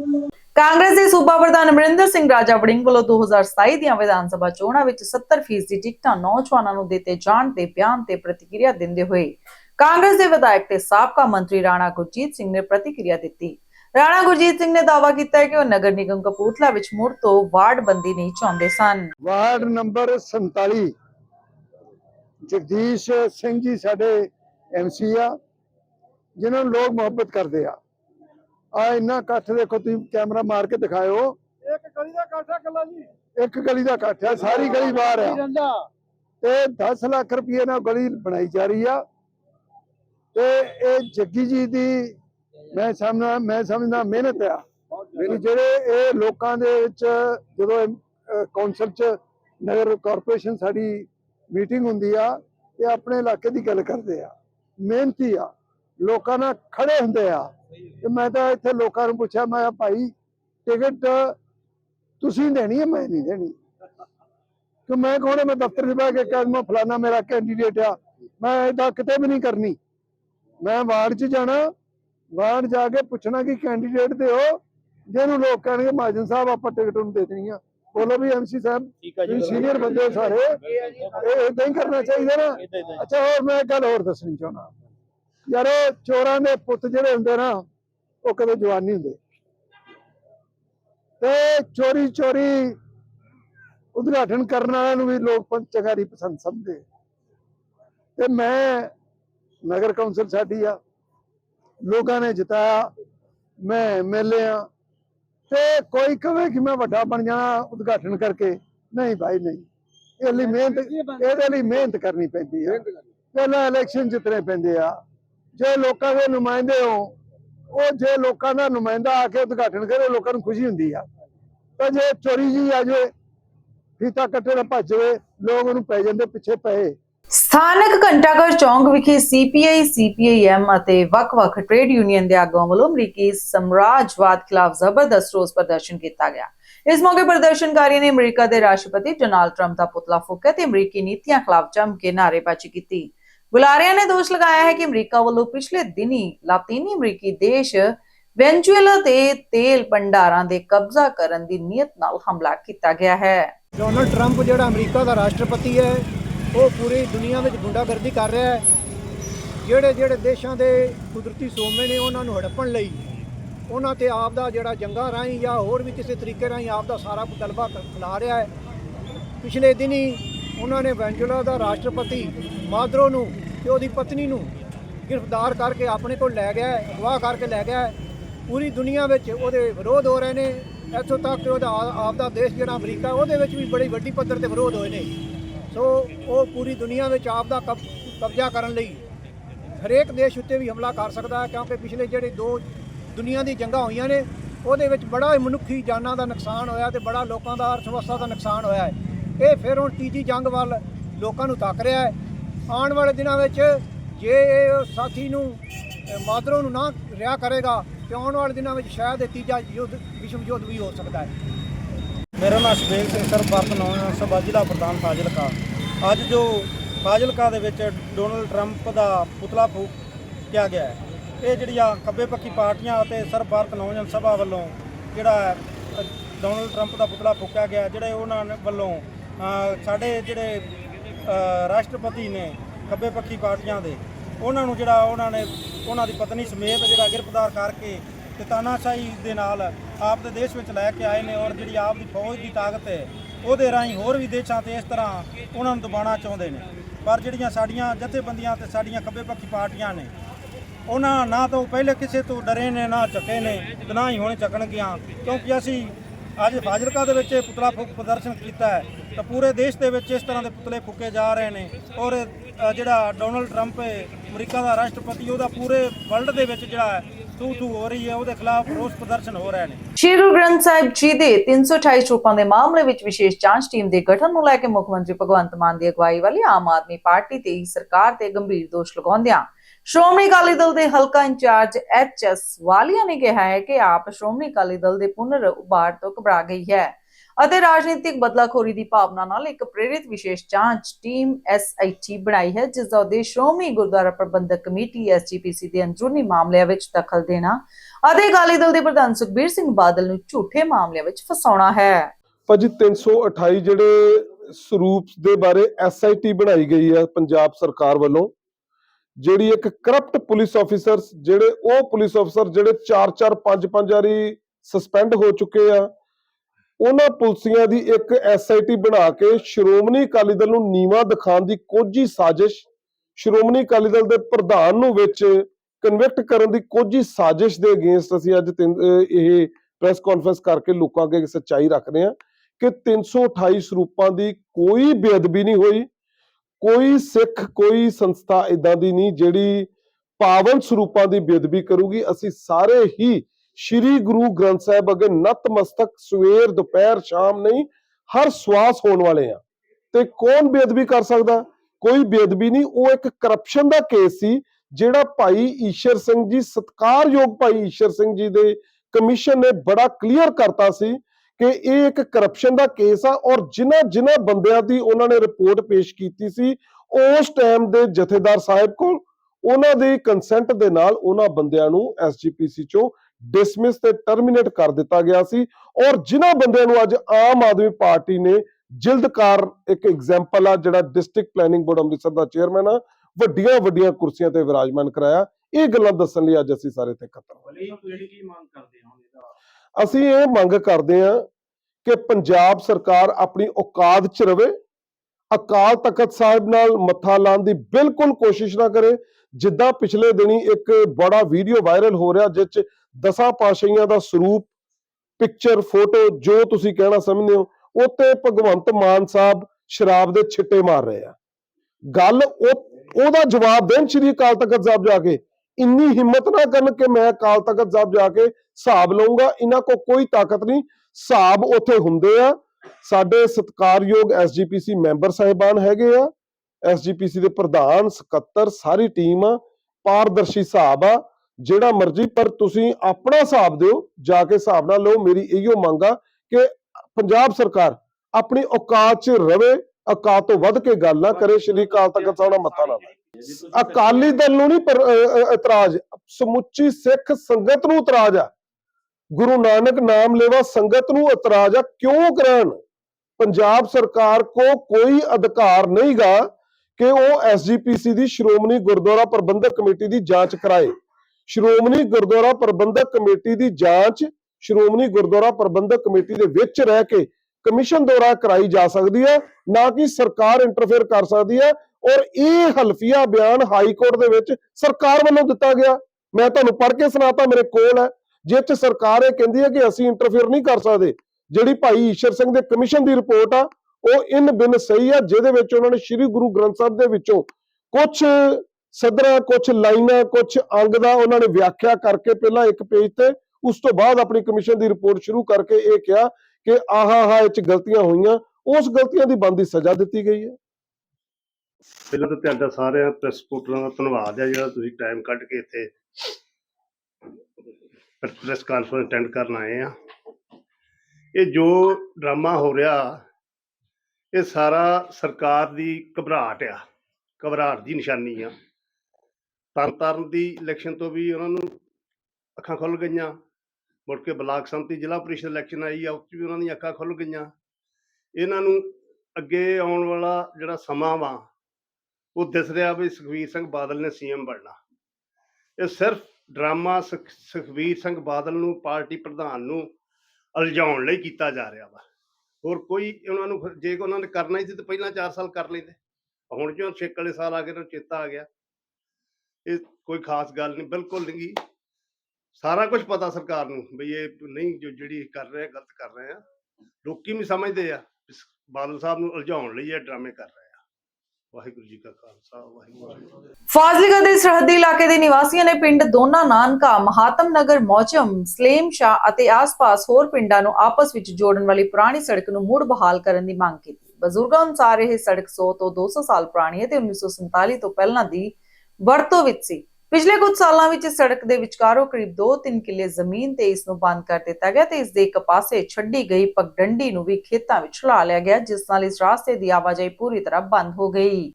ਕਾਂਗਰਸ ਦੇ ਸੂਬਾ ਪ੍ਰਧਾਨ ਅਮਰਿੰਦਰ ਸਿੰਘ ਰਾਜਾ ਵੜਿੰਗ ਵੱਲੋਂ 2027 ਦੀਆਂ ਵਿਧਾਨ ਸਭਾ ਚੋਣਾਂ ਵਿੱਚ 70% ਦੀ ਟਿਕਟਾਂ ਨੌਜਵਾਨਾਂ ਨੂੰ ਦਿੱਤੇ ਜਾਣ ਤੇ ਬਿਆਨ ਤੇ ਪ੍ਰਤੀਕਿਰਿਆ ਦਿੰਦੇ ਹੋਏ ਕਾਂਗਰਸ ਦੇ ਵਿਧਾਇਕ ਤੇ ਸਾਬਕਾ ਮੰਤਰੀ ਰਾਣਾ ਗੁਰਜੀਤ ਸਿੰਘ ਨੇ ਪ੍ਰਤੀਕਿਰਿਆ ਦਿੱਤੀ। ਰਾਣਾ ਗੁਰਜੀਤ ਸਿੰਘ ਨੇ ਦਾਅਵਾ ਕੀਤਾ ਹੈ ਕਿ ਉਹ ਨਗਰ ਨਿਗਮ ਕਪੂਰਥਲਾ ਵਿੱਚ ਮੁੜ ਤੋਂ ਵਾਰਡ ਬੰਦੀ ਨਹੀਂ ਚਾਹੁੰਦੇ ਸਨ। ਵਾਰਡ ਨੰਬਰ 47 ਜਗਦੀਸ਼ ਸਿੰਘ ਜੀ ਸਾਡੇ ਐਮਸੀ ਆ ਜਿਨ੍ਹਾਂ ਨੂੰ ਲੋਕ ਮੁਹੱਬਤ ਕਰਦੇ ਆ। ਆ ਇੰਨਾ ਇਕੱਠ ਦੇਖੋ ਤੁਸੀਂ ਕੈਮਰਾ ਮਾਰ ਕੇ ਦਿਖਾਇਓ। ਇੱਕ ਗਲੀ ਦਾ ਇਕੱਠ ਆ ਕੱਲਾ ਜੀ। ਇੱਕ ਗਲੀ ਦਾ ਇਕੱਠ ਆ ਸਾਰੀ ਗਲੀ ਬਾਹਰ ਆ। ਤੇ 10 ਲੱਖ ਰੁਪਏ ਨਾਲ ਗਲੀ ਬਣਾਈ ਜਾ ਰਹੀ ਆ। ਤੇ ਇਹ ਜੱਗੀ ਜੀ ਦੀ ਮੈਂ ਸਮਝਦਾ ਮੈਂ ਸਮਝਦਾ ਮਿਹਨਤ ਆ। ਵੀ ਜਿਹੜੇ ਇਹ ਲੋਕਾਂ ਦੇ ਵਿੱਚ ਜਦੋਂ ਕੌਂਸਲ ਚ ਨਗਰ ਕਾਰਪੋਰੇਸ਼ਨ ਸਾਡੀ ਮੀਟਿੰਗ ਹੁੰਦੀ ਆ ਤੇ ਆਪਣੇ ਇਲਾਕੇ ਦੀ ਗੱਲ ਕਰਦੇ ਆ। ਮਿਹਨਤੀ ਆ। ਲੋਕਾਂ ਨਾਲ ਖੜੇ ਹੁੰਦੇ ਆ। ਤੇ ਮੈਂ ਤਾਂ ਇੱਥੇ ਲੋਕਾਂ ਨੂੰ ਪੁੱਛਿਆ, ਮੈਂ ਕਿਹਾ, ਭਾਈ, ਟਿਕਟ ਤੁਸੀਂ ਦੇਣੀ ਹੈ ਮੈਂ ਨਹੀਂ ਦੇਣੀ। ਕਿ ਮੈਂ ਕੌਣ ਮੈਂ ਦਫ਼ਤਰ 'ਚ ਬਹਿ ਕੇ ਕਹਿ ਮੈਂ ਫਲਾਣਾ ਮੇਰਾ ਕੈਂਡੀਡੇਟ ਆ। ਮੈਂ ਇਦਾਂ ਕਿਤੇ ਵੀ ਨਹੀਂ ਕਰਨੀ। ਮੈਂ ਵਾਰਡ 'ਚ ਜਾਣਾ। ਵਾਰਡ ਜਾ ਕੇ ਪੁੱਛਣਾ ਕਿ ਕੈਂਡੀਡੇਟ ਦਿਓ ਜਿਹਨੂੰ ਲੋਕ ਕਹਿਣਗੇ, ਮਹਾਜਨ ਸਾਹਿਬ, ਆਪਾਂ ਟਿਕਟ ਨੂੰ ਦੇ ਦੇਣੀ ਆ। ਬੋਲੋ ਵੀ ਐਮਸੀ ਸਾਹਿਬ ਤੁਸੀਂ ਸੀਨੀਅਰ ਬੰਦੇ ਹੋ ਸਾਰੇ ਇਹ ਇਦਾਂ ਹੀ ਕਰਨਾ ਚਾਹੀਦਾ ਨਾ। ਅੱਛਾ ਹੋਰ ਮੈਂ ਗੱਲ ਹੋਰ ਦੱਸਣੀ ਚਾਹੁੰਦਾ। ਯਾਰ ਇਹ ਚੋਰਾਂ ਦੇ ਪੁੱਤ ਜਿਹੜੇ ਹੁੰਦੇ ਨਾ ਉਹ ਕਦੇ ਜਵਾਨ ਨਹੀਂ ਹੁੰਦੇ। ਤੇ ਚੋਰੀ ਚੋਰੀ ਉਦਘਾਟਨ ਕਰਨ ਵਾਲਿਆਂ ਨੂੰ ਵੀ ਲੋਕ ਪੰ- ਚੰਗਾ ਨਹੀਂ ਪਸੰਦ ਸਮਝਦੇ। ਤੇ ਮੈਂ ਨਗਰ ਕੌਂਸਲ ਸਾਡੀ ਆ ਲੋਕਾਂ ਨੇ ਜਿਤਾਇਆ ਮੈਂ ਐਮਐਲਏ ਆ। ਤੇ ਕੋਈ ਕਵੇ ਕਿ ਮੈਂ ਵੱਡਾ ਬਣ ਜਾਣਾ ਉਦਘਾਟਨ ਕਰਕੇ। ਨਹੀਂ ਭਾਈ ਨਹੀਂ। ਇਹ ਲਈ ਮਿਹਨਤ ਇਹਦੇ ਲਈ ਮਿਹਨਤ ਕਰਨੀ ਪੈਂਦੀ ਹੈ ਪਹਿਲਾਂ ਇਲੈਕਸ਼ਨ ਜਿੱਤਣੇ ਪੈਂਦੇ ਆ। ਜੇ ਲੋਕਾਂ ਦੇ ਨੁਮਾਇੰਦੇ ਹੋ ਉਹ ਜੇ ਲੋਕਾਂ ਦਾ ਨੁਮਾਇੰਦਾ ਆ ਕੇ ਉਦਘਾਟਨ ਕਰੇ ਲੋਕਾਂ ਨੂੰ ਖੁਸ਼ੀ ਹੁੰਦੀ ਆ। ਤਾਂ ਜੇ ਚੋਰੀ ਜੀ ਆ ਜਾਵੇ ਫੀਤਾ ਕੱਟੇ ਨਾ ਭੱਜ ਜਾਵੇ ਲੋਕ ਉਹਨੂੰ ਪੈ ਜਾਂਦੇ ਪਿੱਛੇ ਪਏ। ਸਥਾਨਕ ਘੰਟਾਘਰ ਚੌਂਕ ਵਿਖੇ ਸੀਪੀਆਈ ਸੀਪੀਆਈਐਮ ਅਤੇ ਵੱਖ-ਵੱਖ ਟ੍ਰੇਡ ਯੂਨੀਅਨ ਦੇ ਆਗੂਆਂ ਵੱਲੋਂ ਅਮਰੀਕੀ ਸਾਮਰਾਜਵਾਦ ਖਿਲਾਫ ਜ਼ਬਰਦਸਤ ਰੋਸ ਪ੍ਰਦਰਸ਼ਨ ਕੀਤਾ ਗਿਆ। ਇਸ ਮੌਕੇ ਪ੍ਰਦਰਸ਼ਨਕਾਰੀਆਂ ਨੇ ਅਮਰੀਕਾ ਦੇ ਰਾਸ਼ਟਰਪਤੀ ਡੋਨਾਲਡ ਟਰੰਪ ਦਾ ਪੁਤਲਾ ਫੂਕਿਆ ਤੇ ਅਮਰੀਕੀ ਨੀਤੀਆਂ ਖਿਲਾਫ ਜੰਮ ਕੇ ਨਾਅਰੇਬਾਜ਼ੀ ਕੀਤੀ। ਬੁਲਾਰਿਆਂ ਨੇ ਦੋਸ਼ ਲਗਾਇਆ ਹੈ ਕਿ ਅਮਰੀਕਾ ਵੱਲੋਂ ਪਿਛਲੇ ਦਿਨੀ ਲਾਤੀਨੀ ਅਮਰੀਕੀ ਦੇਸ਼ ਵੈਨਜ਼ੂਏਲਾ ਤੇ ਤੇਲ ਭੰਡਾਰਾਂ ਦੇ ਕਬਜ਼ਾ ਕਰਨ ਦੀ ਨੀਅਤ ਨਾਲ ਹਮਲਾ ਕੀਤਾ ਗਿਆ ਹੈ। ਡੋਨਲਡ ਟਰੰਪ ਜਿਹੜਾ ਅਮਰੀਕਾ ਦਾ ਰਾਸ਼ਟਰਪਤੀ ਹੈ ਉਹ ਪੂਰੀ ਦੁਨੀਆ ਵਿੱਚ ਗੁੰਡਾਗਰਦੀ ਕਰ ਰਿਹਾ ਹੈ। ਜਿਹੜੇ ਜਿਹੜੇ ਦੇਸ਼ਾਂ ਦੇ ਕੁਦਰਤੀ ਸੋਮੇ ਨੇ ਉਹਨਾਂ ਨੂੰ ਹੜੱਪਣ ਲਈ, ਉਹਨਾਂ ਤੇ ਆਪ ਦਾ ਜਿਹੜਾ ਜੰਗਾਂ ਰਾਹੀਂ ਜਾਂ ਹੋਰ ਵੀ ਕਿਸੇ ਤਰੀਕੇ ਰਾਹੀਂ ਆਪ ਦਾ ਸਾਰਾ ਤਲਬਾ ਖਿਲਾ ਰਿਹਾ ਹੈ। ਪਿਛਲੇ ਦਿਨੀ ਉਹਨਾਂ ਨੇ ਵੈਂਜੂਲਾ ਦਾ ਰਾਸ਼ਟਰਪਤੀ ਮਾਦਰੋ ਨੂੰ ਤੇ ਉਹਦੀ ਪਤਨੀ ਨੂੰ ਗ੍ਰਿਫਤਾਰ ਕਰਕੇ ਆਪਣੇ ਕੋਲ ਲੈ ਗਿਆ ਅਗਵਾ ਕਰਕੇ ਲੈ ਗਿਆ ਪੂਰੀ ਦੁਨੀਆ ਵਿੱਚ ਉਹਦੇ ਵਿਰੋਧ ਹੋ ਰਹੇ ਨੇ। ਇੱਥੋਂ ਤੱਕ ਕਿ ਉਹਦਾ ਆ- ਆਪ ਦਾ ਦੇਸ਼ ਜਿਹੜਾ ਅਮਰੀਕਾ, ਉਹਦੇ ਵਿੱਚ ਵੀ ਬੜੀ ਵੱਡੀ ਪੱਧਰ ਤੇ ਵਿਰੋਧ ਹੋਏ ਨੇ। ਸੋ ਉਹ ਪੂਰੀ ਦੁਨੀਆ ਵਿੱਚ ਆਪ ਦਾ ਕਬ- ਕਬਜ਼ਾ ਕਰਨ ਲਈ ਹਰੇਕ ਦੇਸ਼ ਉੱਤੇ ਵੀ ਹਮਲਾ ਕਰ ਸਕਦਾ ਹੈ ਕਿਉਂਕਿ ਪਿਛਲੇ ਜਿਹੜੇ ਦੋ ਦੁਨੀਆ ਦੀ ਜੰਗਾਂ ਹੋਈਆਂ ਨੇ ਉਹਦੇ ਵਿੱਚ ਬੜਾ ਮਨੁੱਖੀ ਜਾਨਾਂ ਦਾ ਨੁਕਸਾਨ ਹੋਇਆ ਤੇ ਬੜਾ ਲੋਕਾਂ ਦਾ ਅਰਥ ਦਾ ਨੁਕਸਾਨ ਹੋਇਆ ਹੈ। ਇਹ ਫਿਰ ਹੁਣ ਤੀਜੀ ਜੰਗ ਵੱਲ ਲੋਕਾਂ ਨੂੰ ਤੱਕ ਰਿਹਾ ਹੈ। ਆਉਣ ਵਾਲੇ ਦਿਨਾਂ ਵਿੱਚ ਜੇ ਇਹ ਸਾਥੀ ਨੂੰ ਅਹ, ਮਾਦਰੋ ਨੂੰ ਨਾ ਰਿਹਾ ਕਰੇਗਾ ਤੇ ਆਉਣ ਵਾਲੇ ਦਿਨਾਂ ਵਿੱਚ ਸ਼ਾਇਦ ਇਹ ਤੀਜਾ ਯੁੱਧ ਵਿਸ਼ਵ ਯੁੱਧ ਵੀ ਹੋ ਸਕਦਾ ਹੈ। ਮੇਰਾ ਨਾਮ ਸ਼ਬੇਗ ਸਿੰਘ ਸਰ ਭਾਰਤ ਨੌਜਵਾਨ ਸਭਾ ਜ਼ਿਲ੍ਹਾ ਪ੍ਰਧਾਨ ਫਾਜ਼ਿਲਕਾ। ਅੱਜ ਜੋ ਫਾਜ਼ਿਲਕਾ ਦੇ ਵਿੱਚ ਡੋਨਲਡ ਟਰੰਪ ਦਾ ਪੁਤਲਾ ਫੂਕਿਆ ਗਿਆ ਹੈ, ਇਹ ਜਿਹੜੀਆਂ ਖੱਬੇ ਪੱਖੀ ਪਾਰਟੀਆਂ ਅਤੇ ਸਰ ਭਾਰਤ ਨੌਜਵਾਨ ਸਭਾ ਵੱਲੋਂ ਜਿਹੜਾ ਡੋਨਲਡ ਟਰੰਪ ਦਾ ਪੁਤਲਾ ਫੂਕਿਆ ਗਿਆ, ਜਿਹੜੇ ਉਹਨਾਂ ਵੱਲੋਂ ਸਾਡੇ ਜਿਹੜੇ ਰਾਸ਼ਟਰਪਤੀ ਨੇ ਖੱਬੇ ਪੱਖੀ ਪਾਰਟੀਆਂ ਦੇ, ਉਹਨਾਂ ਨੂੰ ਜਿਹੜਾ ਉਹਨਾਂ ਨੇ, ਉਹਨਾਂ ਦੀ ਪਤਨੀ ਸਮੇਤ ਜਿਹੜਾ ਗ੍ਰਿਫਤਾਰ ਕਰਕੇ ਤੇ ਤਾਨਾਸ਼ਾਹੀ ਦੇ ਨਾਲ ਆਪ ਦੇ ਦੇਸ਼ ਵਿੱਚ ਲੈ ਕੇ ਆਏ ਨੇ ਔਰ ਜਿਹੜੀ ਆਪ ਦੀ ਫੌਜ ਦੀ ਤਾਕਤ ਹੈ, ਉਹਦੇ ਰਾਹੀਂ ਹੋਰ ਵੀ ਦੇਸ਼ਾਂ ਤੇ ਇਸ ਤਰ੍ਹਾਂ ਉਹਨਾਂ ਨੂੰ ਦਬਾਉਣਾ ਚਾਹੁੰਦੇ ਨੇ। ਪਰ ਜਿਹੜੀਆਂ ਸਾਡੀਆਂ ਜਥੇਬੰਦੀਆਂ ਤੇ ਸਾਡੀਆਂ ਖੱਬੇ ਪੱਖੀ ਪਾਰਟੀਆਂ ਨੇ, ਉਹਨਾਂ ਨਾ ਤਾਂ ਉਹ ਪਹਿਲੇ ਕਿਸੇ ਤੋਂ ਡਰੇ ਨੇ, ਨਾ ਚੱਕੇ ਨੇ, ਤੇ ਨਾ ਹੀ ਹੁਣ ਚੱਕਣਗੀਆਂ ਕਿਉਂਕਿ ਅਸੀਂ ਅੱਜ ਫਾਜ਼ਿਲਕਾ ਦੇ ਵਿੱਚ ਇਹ ਪੁਤਲਾ ਫੂਕ ਪ੍ਰਦਰਸ਼ਨ ਕੀਤਾ ਹੈ, ਤਾਂ ਪੂਰੇ ਦੇਸ਼ ਦੇ ਵਿੱਚ ਇਸ ਤਰ੍ਹਾਂ ਦੇ ਪੁਤਲੇ ਫੂਕੇ ਜਾ ਰਹੇ ਨੇ। ਔਰ ਜਿਹੜਾ ਡੋਨਲਡ ਟਰੰਪ ਹੈ, ਅਮਰੀਕਾ ਦਾ ਰਾਸ਼ਟਰਪਤੀ, ਉਹਦਾ ਪੂਰੇ ਵਰਲਡ ਦੇ ਵਿੱਚ ਜਿਹੜਾ ਤੂ ਤੂ ਹੋ ਰਹੀ ਹੈ, ਉਹਦੇ ਖਿਲਾਫ ਰੋਸ ਪ੍ਰਦਰਸ਼ਨ ਹੋ ਰਹੇ ਨੇ। ਸ਼੍ਰੀ ਗੁਰੂ ਗ੍ਰੰਥ ਸਾਹਿਬ ਜੀ ਦੇ 328 ਸਰੂਪਾਂ ਦੇ ਮਾਮਲੇ ਵਿੱਚ ਵਿਸ਼ੇਸ਼ ਜਾਂਚ ਟੀਮ ਦੇ ਗਠਨ ਨੂੰ ਲੈ ਕੇ ਮੁੱਖ ਮੰਤਰੀ ਭਗਵੰਤ ਮਾਨ ਦੀ ਅਗਵਾਈ ਵਾਲੀ ਆਮ ਆਦਮੀ ਪਾਰਟੀ ਤੇ ਸਰਕਾਰ ਤੇ ਗੰਭੀਰ ਦੋਸ਼ ਲਗਾਉਂਦਿਆਂ ਸ਼੍ਰੋਮਣੀ ਅਕਾਲੀ ਦਲ ਦੇ ਹਲਕਾ ਇੰਚਾਰਜ ਐਚ ਐਸ ਵਾਲੀਆ ਨੇ ਕਿਹਾ ਹੈ ਕਿ ਆਪ ਸ਼੍ਰੋਮਣੀ ਅਕਾਲੀ ਦਲ ਦੇ ਪੁਨਰ ਉਭਾਰ ਤੋਂ ਘਬਰਾ ਗਈ ਹੈ। ਅਤੇ ਰਾਜਨੀਤਿਕ ਬਦਲਾਖੋਰੀ ਦੀ ਭਾਵਨਾ ਨਾਲ ਇੱਕ ਪ੍ਰੇਰਿਤ ਵਿਸ਼ੇਸ਼ ਜਾਂਚ ਟੀਮ ਐਸਆਈਟੀ ਬਣਾਈ ਹੈ, ਜਿਸ ਦਾ ਉਦੇਸ਼ ਸ਼੍ਰੋਮਣੀ ਗੁਰਦੁਆਰਾ ਪ੍ਰਬੰਧਕ ਕਮੇਟੀ ਐਸਜੀਪੀਸੀ ਦੇ ਅੰਦਰੂਨੀ ਮਾਮਲਿਆਂ ਵਿੱਚ ਦਖਲ ਦੇਣਾ ਅਤੇ ਅਕਾਲੀ ਦਲ ਦੇ ਪ੍ਰਧਾਨ ਸੁਖਬੀਰ ਸਿੰਘ ਬਾਦਲ ਨੂੰ ਝੂਠੇ ਮਾਮਲਿਆਂ ਵਿੱਚ ਫਸਾਉਣਾ ਹੈ। ਭਾਜੀ 328 ਜਿਹੜੇ ਸਰੂਪ ਦੇ ਬਾਰੇ ਐਸਆਈਟੀ ਬਣਾਈ ਗਈ ਹੈ ਪੰਜਾਬ ਸਰਕਾਰ ਵੱਲੋਂ, ਜਿਹੜੀ ਇੱਕ ਕਰਪਟ ਪੁਲਿਸ ਆਫੀਸਰ ਜਿਹੜੇ ਉਹ ਪੁਲਿਸ ਆਫੀਸਰ ਜਿਹੜੇ 4-4 5-5 ਵਾਰੀ ਸਸਪੈਂਡ ਹੋ ਚੁੱਕੇ ਆ ਉਹਨਾਂ ਪੁਲਸੀਆਂ ਦੀ ਇੱਕ ਐਸਆਈਟੀ ਬਣਾ ਕੇ ਸ਼੍ਰੋਮਣੀ ਅਕਾਲੀ ਦਲ ਨੂੰ ਨੀਵਾ ਦਿਖਾਉਣ ਦੀ ਕੋਝੀ ਸਾਜ਼ਿਸ਼ ਸ਼੍ਰੋਮਣੀ ਅਕਾਲੀ ਦਲ ਦੇ ਪ੍ਰਧਾਨ ਨੂੰ ਵਿੱਚ ਕਨਵਿਕਟ ਕਰਨ ਦੀ ਕੋਝੀ ਸਾਜ਼ਿਸ਼ ਦੇ ਅਗੇਂਸਟ ਅਸੀਂ ਅੱਜ ਤਿੰਨ- ਅਹ, ਇਹ ਪ੍ਰੈਸ ਕਾਨਫਰੰਸ ਕਰਕੇ ਲੋਕਾਂ ਅੱਗੇ ਸੱਚਾਈ ਰੱਖ ਹਾਂ ਕਿ 328 ਸਰੂਪਾਂ ਦੀ ਕੋਈ ਬੇਅਦਬੀ ਨਹੀਂ ਹੋਈ, ਕੋਈ ਸਿੱਖ, ਕੋਈ ਸੰਸਥਾ ਇਦਾਂ ਦੀ ਨਹੀਂ ਜਿਹੜੀ ਪਾਵਨ ਸਰੂਪਾਂ ਦੀ ਬੇਅਦਬੀ ਕਰੂਗੀ। ਅਸੀਂ ਸਾਰੇ ਹੀ ਸ੍ਰੀ ਗੁਰੂ ਗ੍ਰੰਥ ਸਾਹਿਬ ਅੱਗੇ ਨਤਮਸਤਕ ਸਵੇਰ, ਦੁਪਹਿਰ, ਸ਼ਾਮ ਨਹੀਂ, ਹਰ ਸਵਾਸ ਹੋਣ ਵਾਲੇ ਆ। ਤੇ ਕੌਣ ਬੇਅਦਬੀ ਕਰ ਸਕਦਾ? ਕੋਈ ਬੇਅਦਬੀ ਨਹੀਂ। ਉਹ ਇੱਕ ਕਰਪਸ਼ਨ ਦਾ ਕੇਸ ਸੀ, ਜਿਹੜਾ ਭਾਈ ਈਸ਼ਰ ਸਿੰਘ ਜੀ, ਸਤਕਾਰਯੋਗ ਭਾਈ ਈਸ਼ਰ ਸਿੰਘ ਜੀ ਦੇ ਕਮਿਸ਼ਨ ਨੇ ਬੜਾ ਕਲੀਅਰ ਕਰਤਾ ਸੀ ਕਿ ਇਹ ਇੱਕ ਕਰਪਸ਼ਨ ਦਾ ਕੇਸ ਆ ਔਰ ਜਿਨ੍ਹਾਂ ਜਿਨ੍ਹਾਂ ਬੰਦਿਆਂ ਦੀ ਉਹਨਾਂ ਨੇ ਰਿਪੋਰਟ ਪੇਸ਼ ਕੀਤੀ ਸੀ, ਉਸ ਟਾਈਮ ਦੇ ਜਥੇਦਾਰ ਸਾਹਿਬ ਕੋਲ, ਉਹਨਾਂ ਦੇ ਕੰਸੈਂਟ ਦੇ ਨਾਲ ਉਹਨਾਂ ਬੰਦਿਆਂ ਨੂੰ ਐਸਜੀਪੀਸੀ ਚੋਂ ਡਿਸਮਿਸ ਤੇ ਟਰਮੀਨੇਟ ਕਰ ਦਿੱਤਾ ਗਿਆ ਸੀ ਔਰ ਜਿਨ੍ਹਾਂ ਬੰਦਿਆਂ ਨੂੰ ਅੱਜ ਆਮ ਆਦਮੀ ਪਾਰਟੀ ਨੇ ਜਿਲਦਕਾਰ ਇੱਕ ਐਗਜ਼ਾਮਪਲ ਆ ਜਿਹੜਾ ਡਿਸਟ੍ਰਿਕਟ ਪਲੈਨਿੰਗ ਬੋਰਡ ਅੰਮ੍ਰਿਤਸਰ ਦਾ ਚੇਅਰਮੈਨ ਆ ਵੱਡੀਆਂ ਵੱਡੀਆਂ ਕੁਰਸੀਆਂ ਤੇ ਵਿਰਾਜਮਾਨ ਕਰਾਇਆ। ਇਹ ਗੱਲਾਂ ਦੱਸਣ ਲਈ ਅੱਜ ਅਸੀਂ ਸਾਰੇ ਤੇ ਇਕੱਤਰ ਹੋਏ। ਅਸੀਂ ਇਹ ਮੰਗ ਕਰਦੇ ਹਾਂ ਕਿ ਪੰਜਾਬ ਸਰਕਾਰ ਆਪਣੀ ਔਕਾਤ 'ਚ ਰਵੇ ਅਕਾਲ ਤਖਤ ਸਾਹਿਬ ਨਾਲ ਮੱਥਾ ਲਾਉਣ ਦੀ ਬਿਲਕੁਲ ਕੋਸ਼ਿਸ਼ ਨਾ ਕਰੇ। ਜਿੱਦਾਂ ਪਿਛਲੇ ਦਿਨੀ ਇੱਕ ਬੜਾ ਵੀਡੀਓ ਵਾਇਰਲ ਹੋ ਰਿਹਾ ਜਿਸ 'ਚ ਦਸਾਂ ਪਾਸ਼ੀਆਂ ਦਾ ਸਰੂਪ ਪਿਕਚਰ ਫੋਟੋ ਜੋ ਤੁਸੀਂ ਕਹਿਣਾ ਸਮਝਦੇ ਹੋ ਉੱਤੇ ਭਗਵੰਤ ਮਾਨ ਸਾਹਿਬ ਸ਼ਰਾਬ ਦੇ ਛਿੱਟੇ ਮਾਰ ਰਹੇ ਆ। ਗੱਲ ਉਹਦਾ ਜਵਾਬ ਦੇਣ ਸ਼੍ਰੀ ਅਕਾਲ ਤਖਤ ਸਾਹਿਬ ਜਾ ਕੇ, ਇੰਨੀ ਹਿੰਮਤ ਨਾ ਕਰਨ ਕਿ ਮੈਂ ਅਕਾਲ ਤਖਤ ਸਾਹਿਬ ਜਾ ਕੇ ਹਿਸਾਬ ਲਵਾਂਗਾ ਇਹਨਾਂ ਕੋ ਕੋਈ ਤਾਕਤ ਨਹੀਂ। ਹਿਸਾਬ ਉੱਥੇ ਹੁੰਦੇ ਆ। ਸਾਡੇ ਸਤਿਕਾਰਯੋਗ ਐਸਜੀਪੀਸੀ ਮੈਂਬਰ ਸਾਹਿਬਾਨ ਹੈਗੇ ਆ। ਐਸਜੀਪੀਸੀ ਦੇ ਪ੍ਰਧਾਨ, ਸਕੱਤਰ, ਸਾਰੀ ਟੀਮ ਆ। ਪਾਰਦਰਸ਼ੀ ਹਿਸਾਬ ਆ। ਜਿਹੜਾ ਮਰਜ਼ੀ ਪਰ ਤੁਸੀਂ ਆਪਣਾ ਹਿਸਾਬ ਦਿਓ ਜਾ ਕੇ ਹਿਸਾਬ ਨਾਲ ਲਓ ਮੇਰੀ ਇਹੋ ਮੰਗ ਆ ਕਿ ਪੰਜਾਬ ਸਰਕਾਰ ਆਪਣੀ ਔਕਾਤ 'ਚ ਰਵੇ ਔਕਾਤ ਤੋਂ ਵੱਧ ਕੇ ਗੱਲ ਨਾ ਕਰੇ ਸ਼੍ਰੀ ਅਕਾਲ ਤਖਤ ਸਾਹਿਬ ਮੱਥਾ ਨਾ ਅਕਾਲੀ ਦਲ ਨੂੰ ਨਹੀਂ ਇਤਰਾਜ਼ ਸਮੁੱਚੀ ਸਿੱਖ ਸੰਗਤ ਨੂੰ ਇਤਰਾਜ਼ ਆ। ਗੁਰੂ ਨਾਨਕ ਨਾਮ ਲੈਵਾ ਸੰਗਤ ਨੂੰ ਇਤਰਾਜ਼ ਆ ਕਿਉਂ ਕਰਨ ਪੰਜਾਬ ਸਰਕਾਰ ਕੋ ਕੋਈ ਅਧਿਕਾਰ ਨਹੀਂਗਾ ਕਿ ਉਹ ਐਸਜੀਪੀਸੀ ਦੀ ਸ਼੍ਰੋਮਣੀ ਗੁਰਦੁਆਰਾ ਪ੍ਰਬੰਧਕ ਕਮੇਟੀ ਦੀ ਜਾਂਚ ਕਰਾਏ। ਸ਼੍ਰੋਮਣੀ ਗੁਰਦੁਆਰਾ ਪ੍ਰਬੰਧਕ ਕਮੇਟੀ ਦੀ ਜਾਂਚ, ਸ਼੍ਰੋਮਣੀ ਗੁਰਦੁਆਰਾ ਪ੍ਰਬੰਧਕ ਕਮੇਟੀ ਦੇ ਵਿੱਚ ਰਹਿ ਕੇ ਕਮਿਸ਼ਨ ਦੁਆਰਾ ਕਰਾਈ ਜਾ ਸਕਦੀ ਹੈ, ਨਾ ਕਿ ਸਰਕਾਰ ਇੰਟਰਫੇਅਰ ਕਰ ਸਕਦੀ ਹੈ ਔਰ ਇਹ ਹਲਫੀਆ ਬਿਆਨ ਹਾਈ ਕੋਰਟ ਦੇ ਵਿੱਚ ਸਰਕਾਰ ਵੱਲੋਂ ਦਿੱਤਾ ਗਿਆ। ਮੈਂ ਤੁਹਾਨੂੰ ਪੜ੍ਹ ਕੇ ਸੁਣਾਤਾ, ਮੇਰੇ ਕੋਲ ਹੈ। ਜਿਸ 'ਚ ਸਰਕਾਰ ਇਹ ਕਹਿੰਦੀ ਹੈ ਕਿ ਅਸੀਂ ਇੰਟਰਫੇਅਰ ਨਹੀਂ ਕਰ ਸਕਦੇ। ਜਿਹੜੀ ਭਾਈ ਈਸ਼ਰ ਸਿੰਘ ਦੇ ਕਮਿਸ਼ਨ ਦੀ ਰਿਪੋਰਟ ਆ, ਉਹ ਇਨ ਬਿਨ ਸਹੀ ਆ, ਜਿਹਦੇ ਵਿੱਚ ਉਹਨਾਂ ਨੇ ਸ੍ਰੀ ਗੁਰੂ ਗ੍ਰੰਥ ਸਾਹਿਬ ਦੇ ਵਿੱਚੋਂ ਕੁਝ ਸਦਰਾਂ ਕੁਝ ਲਾਈਨਾਂ ਕੁਝ ਅੰਗ ਦਾ ਉਹਨਾਂ ਨੇ ਵਿਆਖਿਆ ਕਰਕੇ ਪਹਿਲਾਂ ਇੱਕ ਪੇਜ ਤੇ ਉਸ ਤੋਂ ਬਾਅਦ ਆਪਣੀ ਕਮਿਸ਼ਨ ਦੀ ਰਿਪੋਰਟ ਸ਼ੁਰੂ ਕਰਕੇ ਇਹ ਕਿਹਾ ਕਿ ਆਹਾ ਹਾ, ਇਹ ਚ ਗਲਤੀਆਂ ਹੋਈਆਂ, ਉਸ ਗਲਤੀਆਂ ਦੀ ਬਣਦੀ ਸਜ਼ਾ ਦਿੱਤੀ ਗਈ ਹੈ। ਪਹਿਲਾਂ ਤਾਂ ਤੁਹਾਡਾ ਸਾਰਿਆਂ ਪ੍ਰੈਸ ਰਿਪੋਰਟਰਾਂ ਦਾ ਧੰਨਵਾਦ ਹੈ ਜਿਹੜਾ ਤੁਸੀਂ ਟਾਈਮ ਕੱਢ ਕੇ ਇੱਥੇ ਪ੍ਰੈਸ ਕਾਨਫਰੰਸ ਅਟੈਂਡ ਕਰਨ ਆਏ ਆ। ਇਹ ਜੋ ਡਰਾਮਾ ਹੋ ਰਿਹਾ, ਇਹ ਸਾਰਾ ਸਰਕਾਰ ਦੀ ਘਬਰਾਹਟ ਆ, ਘਬਰਾਹਟ ਦੀ ਨਿਸ਼ਾਨੀ ਆ। ਤਰਨਤਾਰਨ ਦੀ ਇਲੈਕਸ਼ਨ ਤੋਂ ਵੀ ਉਹਨਾਂ ਨੂੰ ਅੱਖਾਂ ਖੁੱਲ ਗਈਆਂ। ਮੁੜ ਕੇ ਬਲਾਕ ਸੰਮਤੀ ਜ਼ਿਲ੍ਹਾ ਪ੍ਰੀਸ਼ਦ ਇਲੈਕਸ਼ਨ ਆਈ ਆ, ਉਸ 'ਚ ਵੀ ਉਹਨਾਂ ਦੀਆਂ ਅੱਖਾਂ ਖੁੱਲ ਗਈਆਂ। ਇਹਨਾਂ ਨੂੰ ਅੱਗੇ ਆਉਣ ਵਾਲਾ ਜਿਹੜਾ ਸਮਾਂ ਵਾ, ਉਹ ਦਿਸ ਰਿਹਾ ਵੀ ਸੁਖਬੀਰ ਸਿੰਘ ਬਾਦਲ ਨੇ ਸੀਐਮ ਬਣਨਾ। ਇਹ ਸਿਰਫ ਡਰਾਮਾ ਸੁਖ- ਸੁਖਬੀਰ ਸਿੰਘ ਬਾਦਲ ਨੂੰ, ਪਾਰਟੀ ਪ੍ਰਧਾਨ ਨੂੰ ਅਲਝਾਉਣ ਲਈ ਕੀਤਾ ਜਾ ਰਿਹਾ ਵਾ। ਹੋਰ ਕੋਈ ਉਹਨਾਂ ਨੂੰ ਜੇ ਉਹਨਾਂ ਨੇ ਕਰਨਾ ਹੀ ਸੀ ਤਾਂ ਪਹਿਲਾਂ 4 ਸਾਲ ਕਰ ਲੈਂਦੇ ਹੁਣ ਜਿਉਂ ਛੇਕ ਵਾਲੇ ਸਾਲ ਆ ਗਏ ਤਾਂ ਚੇਤਾ ਆ ਗਿਆ। ਇਹ ਕੋਈ ਖਾਸ ਗੱਲ ਨਹੀਂ, ਬਿਲਕੁਲ ਨਹੀਂ। ਸਾਰਾ ਕੁਝ ਪਤਾ ਸਰਕਾਰ ਨੂੰ ਵੀ ਇਹ ਨਹੀਂ ਜੋ ਜਿਹੜੀ ਕਰ ਰਹੇ, ਗਲਤ ਕਰ ਰਹੇ ਆ। ਲੋਕੀ ਵੀ ਸਮਝਦੇ ਆ ਬਾਦਲ ਸਾਹਿਬ ਨੂੰ ਉਲਝਾਉਣ ਲਈ ਇਹ ਡਰਾਮੇ ਕਰ ਰਹੇ ਆ। ਵਾਹਿਗੁਰੂ ਜੀ ਕਾ ਖਾਲਸਾ, ਵਾਹਿਗੁਰੂ ਜੀ ਦੇ ਸਰਹੱਦੀ ਇਲਾਕੇ ਦੇ ਨਿਵਾਸੀਆਂ ਨੇ ਪਿੰਡ ਦੋਨਾ ਨਾਨਕਾ, ਮਹਾਤਮ ਨਗਰ, ਮੌਚਮ, ਸਲੇਮ ਸ਼ਾਹ ਅਤੇ ਆਸ-ਪਾਸ ਹੋਰ ਪਿੰਡਾਂ ਨੂੰ ਆਪਸ ਵਿੱਚ ਜੋੜਨ ਵਾਲੀ ਪੁਰਾਣੀ ਸੜਕ ਨੂੰ ਮੁੜ ਬਹਾਲ ਕਰਨ ਦੀ ਮੰਗ ਕੀਤੀ। ਬਜ਼ੁਰਗਾਂ ਅਨੁਸਾਰ ਇਹ ਸੜਕ 100 ਤੋਂ 200 ਸਾਲ ਪੁਰਾਣੀ ਹੈ ਤੇ 1947 ਤੋਂ ਪਹਿਲਾਂ ਦੀ ਵਰਤੋਂ ਵਿੱਚ ਸੀ। ਪਿਛਲੇ ਕੁਝ ਸਾਲਾਂ ਵਿੱਚ ਸੜਕ ਦੇ ਵਿਚਕਾਰੋਂ ਕਰੀਬ 2-3 ਕਿੱਲੇ ਜ਼ਮੀਨ ਤੇ ਇਸ ਨੂੰ ਬੰਦ ਕਰ ਦਿੱਤਾ ਗਿਆ ਤੇ ਇਸ ਦੇ ਇੱਕ ਪਾਸੇ ਛੱਡੀ ਗਈ ਪਗਡੰਡੀ ਨੂੰ ਵੀ ਖੇਤਾਂ ਵਿੱਚ ਲਾ ਲਿਆ ਗਿਆ ਜਿਸ ਨਾਲ ਇਸ ਰਾਸਤੇ ਦੀ ਆਵਾਜਾਈ ਪੂਰੀ ਤਰ੍ਹਾਂ ਬੰਦ ਹੋ ਗਈ।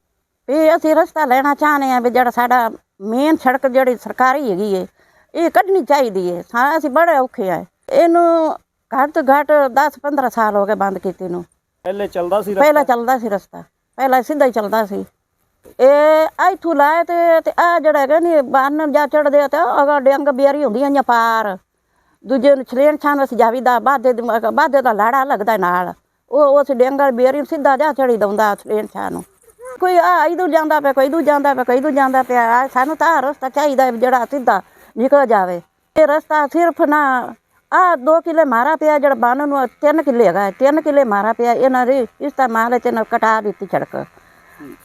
ਇਹ ਅਸੀਂ ਰਸਤਾ ਲੈਣਾ ਚਾਹੁੰਦੇ ਆ ਵੀ ਜਿਹੜਾ ਸਾਡਾ ਮੇਨ ਸੜਕ ਜਿਹੜੀ ਸਰਕਾਰੀ ਹੈਗੀ ਏ ਇਹ ਕੱਢਣੀ ਚਾਹੀਦੀ ਏ। ਸਾਰਾ ਅਸੀਂ ਬੜੇ ਔਖੇ ਆ। ਇਹਨੂੰ ਘੱਟ ਤੋਂ ਘੱਟ 10 15 ਸਾਲ ਹੋ ਗਏ ਬੰਦ ਕੀਤੇ ਨੂੰ। ਪਹਿਲੇ ਚੱਲਦਾ ਸੀ ਪਹਿਲਾਂ ਚੱਲਦਾ ਸੀ ਰਸਤਾ। ਪਹਿਲਾਂ ਸਿੱਧਾ ਹੀ ਚੱਲਦਾ ਸੀ। ਇਹ ਇੱਥੋਂ ਲਾਏ ਤੇ ਤੇ ਆ ਜਿਹੜਾ ਹੈਗਾ ਨੀ, ਬੰਨ ਜਾ ਚੜਦੇ ਆ ਤੇ ਅਗਾ ਡੰਗ ਬਿਆਰੀ ਹੁੰਦੀਆਂ ਜਾਂ ਪਾਰ। ਦੂਜੇ ਨੂੰ ਛਲੇਣ ਛਾਨ ਅਸੀਂ ਜਾਵੀਦਾ ਬਾਦੇ ਬਾਦੇ ਦਾ ਲਾੜਾ ਲੱਗਦਾ ਨਾਲ। ਉਹ ਉਸ ਡੰਗਲ ਬਿਆਰੀ ਨੂੰ ਸਿੱਧਾ ਜਾ ਚੜੀ ਦਉਂਦਾ ਛਲੇਣ ਛਾਨ ਨੂੰ। ਕੋਈ ਆ ਇਧਰ ਜਾਂਦਾ ਪਿਆ, ਕੋਈ ਇਧਰ ਜਾਂਦਾ ਪਿਆ, ਕੋਈ ਇਧਰ ਜਾਂਦਾ ਪਿਆ, ਆਹ ਸਾਨੂੰ ਤਾਂ ਆਹ ਰਸਤਾ ਚਾਹੀਦਾ ਜਿਹੜਾ ਸਿੱਧਾ ਨਿਕਲ ਜਾਵੇ। ਇਹ ਰਸਤਾ ਸਿਰਫ ਨਾ ਆ 2 ਕਿਲੇ ਮਾਰਾ ਪਿਆ, ਜਿਹੜਾ ਬਾਨ ਨੂੰ 3 ਕਿਲੇ ਹੈਗਾ 3 ਕਿਲੇ ਮਾਰਾ ਪਿਆ, ਇਹਨਾਂ ਦੇ ਇਸ ਤਾਂ ਮਾਲੇ ਤੇ ਨਾ ਕਟਾ ਦਿੱਤੀ ਛੜਕ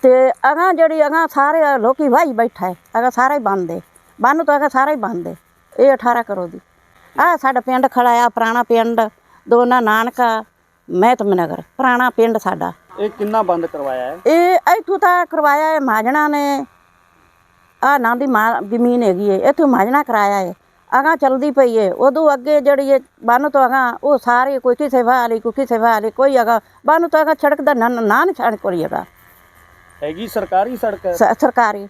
ਤੇ ਅਗਾ ਜਿਹੜੀ ਅਗਾ ਸਾਰੇ ਲੋਕੀ ਵਾਈ ਬੈਠਾ ਹੈ ਅਗਾ ਸਾਰਾ ਹੀ ਬੰਦ ਹੈ ਬੰਨ ਤੋਂ ਅਗਾ ਸਾਰਾ ਹੀ ਬੰਦ ਹੈ ਇਹ 18 ਕਰੋ ਦੀ। ਆ ਸਾਡਾ ਪਿੰਡ ਖੜਾ ਆ ਪੁਰਾਣਾ ਪਿੰਡ ਦੋਨਾ ਨਾਨਕਾ ਮਹਿਤਮ ਨਗਰ ਪੁਰਾਣਾ ਪਿੰਡ ਸਾਡਾ। ਇਹ ਕਿੰਨਾ ਬੰਦ ਕਰਵਾਇਆ ਹੈ? ਇਹ ਇੱਥੋਂ ਤਾਂ ਕਰਵਾਇਆ ਹੈ ਮਹਾਜਣਾ ਨੇ। ਆ ਨਾਂ ਦੀ ਮਾਂ ਜ਼ਮੀਨ ਹੈਗੀ ਏ ਇੱਥੋਂ ਮਹਾਜਣਾ ਕਰਾਇਆ ਹੈ। ਅਗਾਂ ਚਲਦੀ ਪਈ ਏ ਉਦੋਂ ਅੱਗੇ ਜਿਹੜੀ ਇਹ ਬੰਨ ਤੋਂ ਅਗਾਂ ਉਹ ਸਾਰੇ ਕੋਈ ਕਿਸੇ ਵਾਲੀ ਕੋਈ ਕਿਸੇ ਵਾਲੀ ਕੋਈ ਅਗਾ ਬੰਨ ਤੋਂ ਅਗਾਂ ਸੜਕ ਦਾ ਨਾਂ ਨਾਂ ਨਿਸ਼ਾਨ ਕੋਈ ਹੈਗਾ ਸਰਕਾਰੀ ਸੜਕ? ਹੈ ਸ- ਸਰਕਾਰੀ।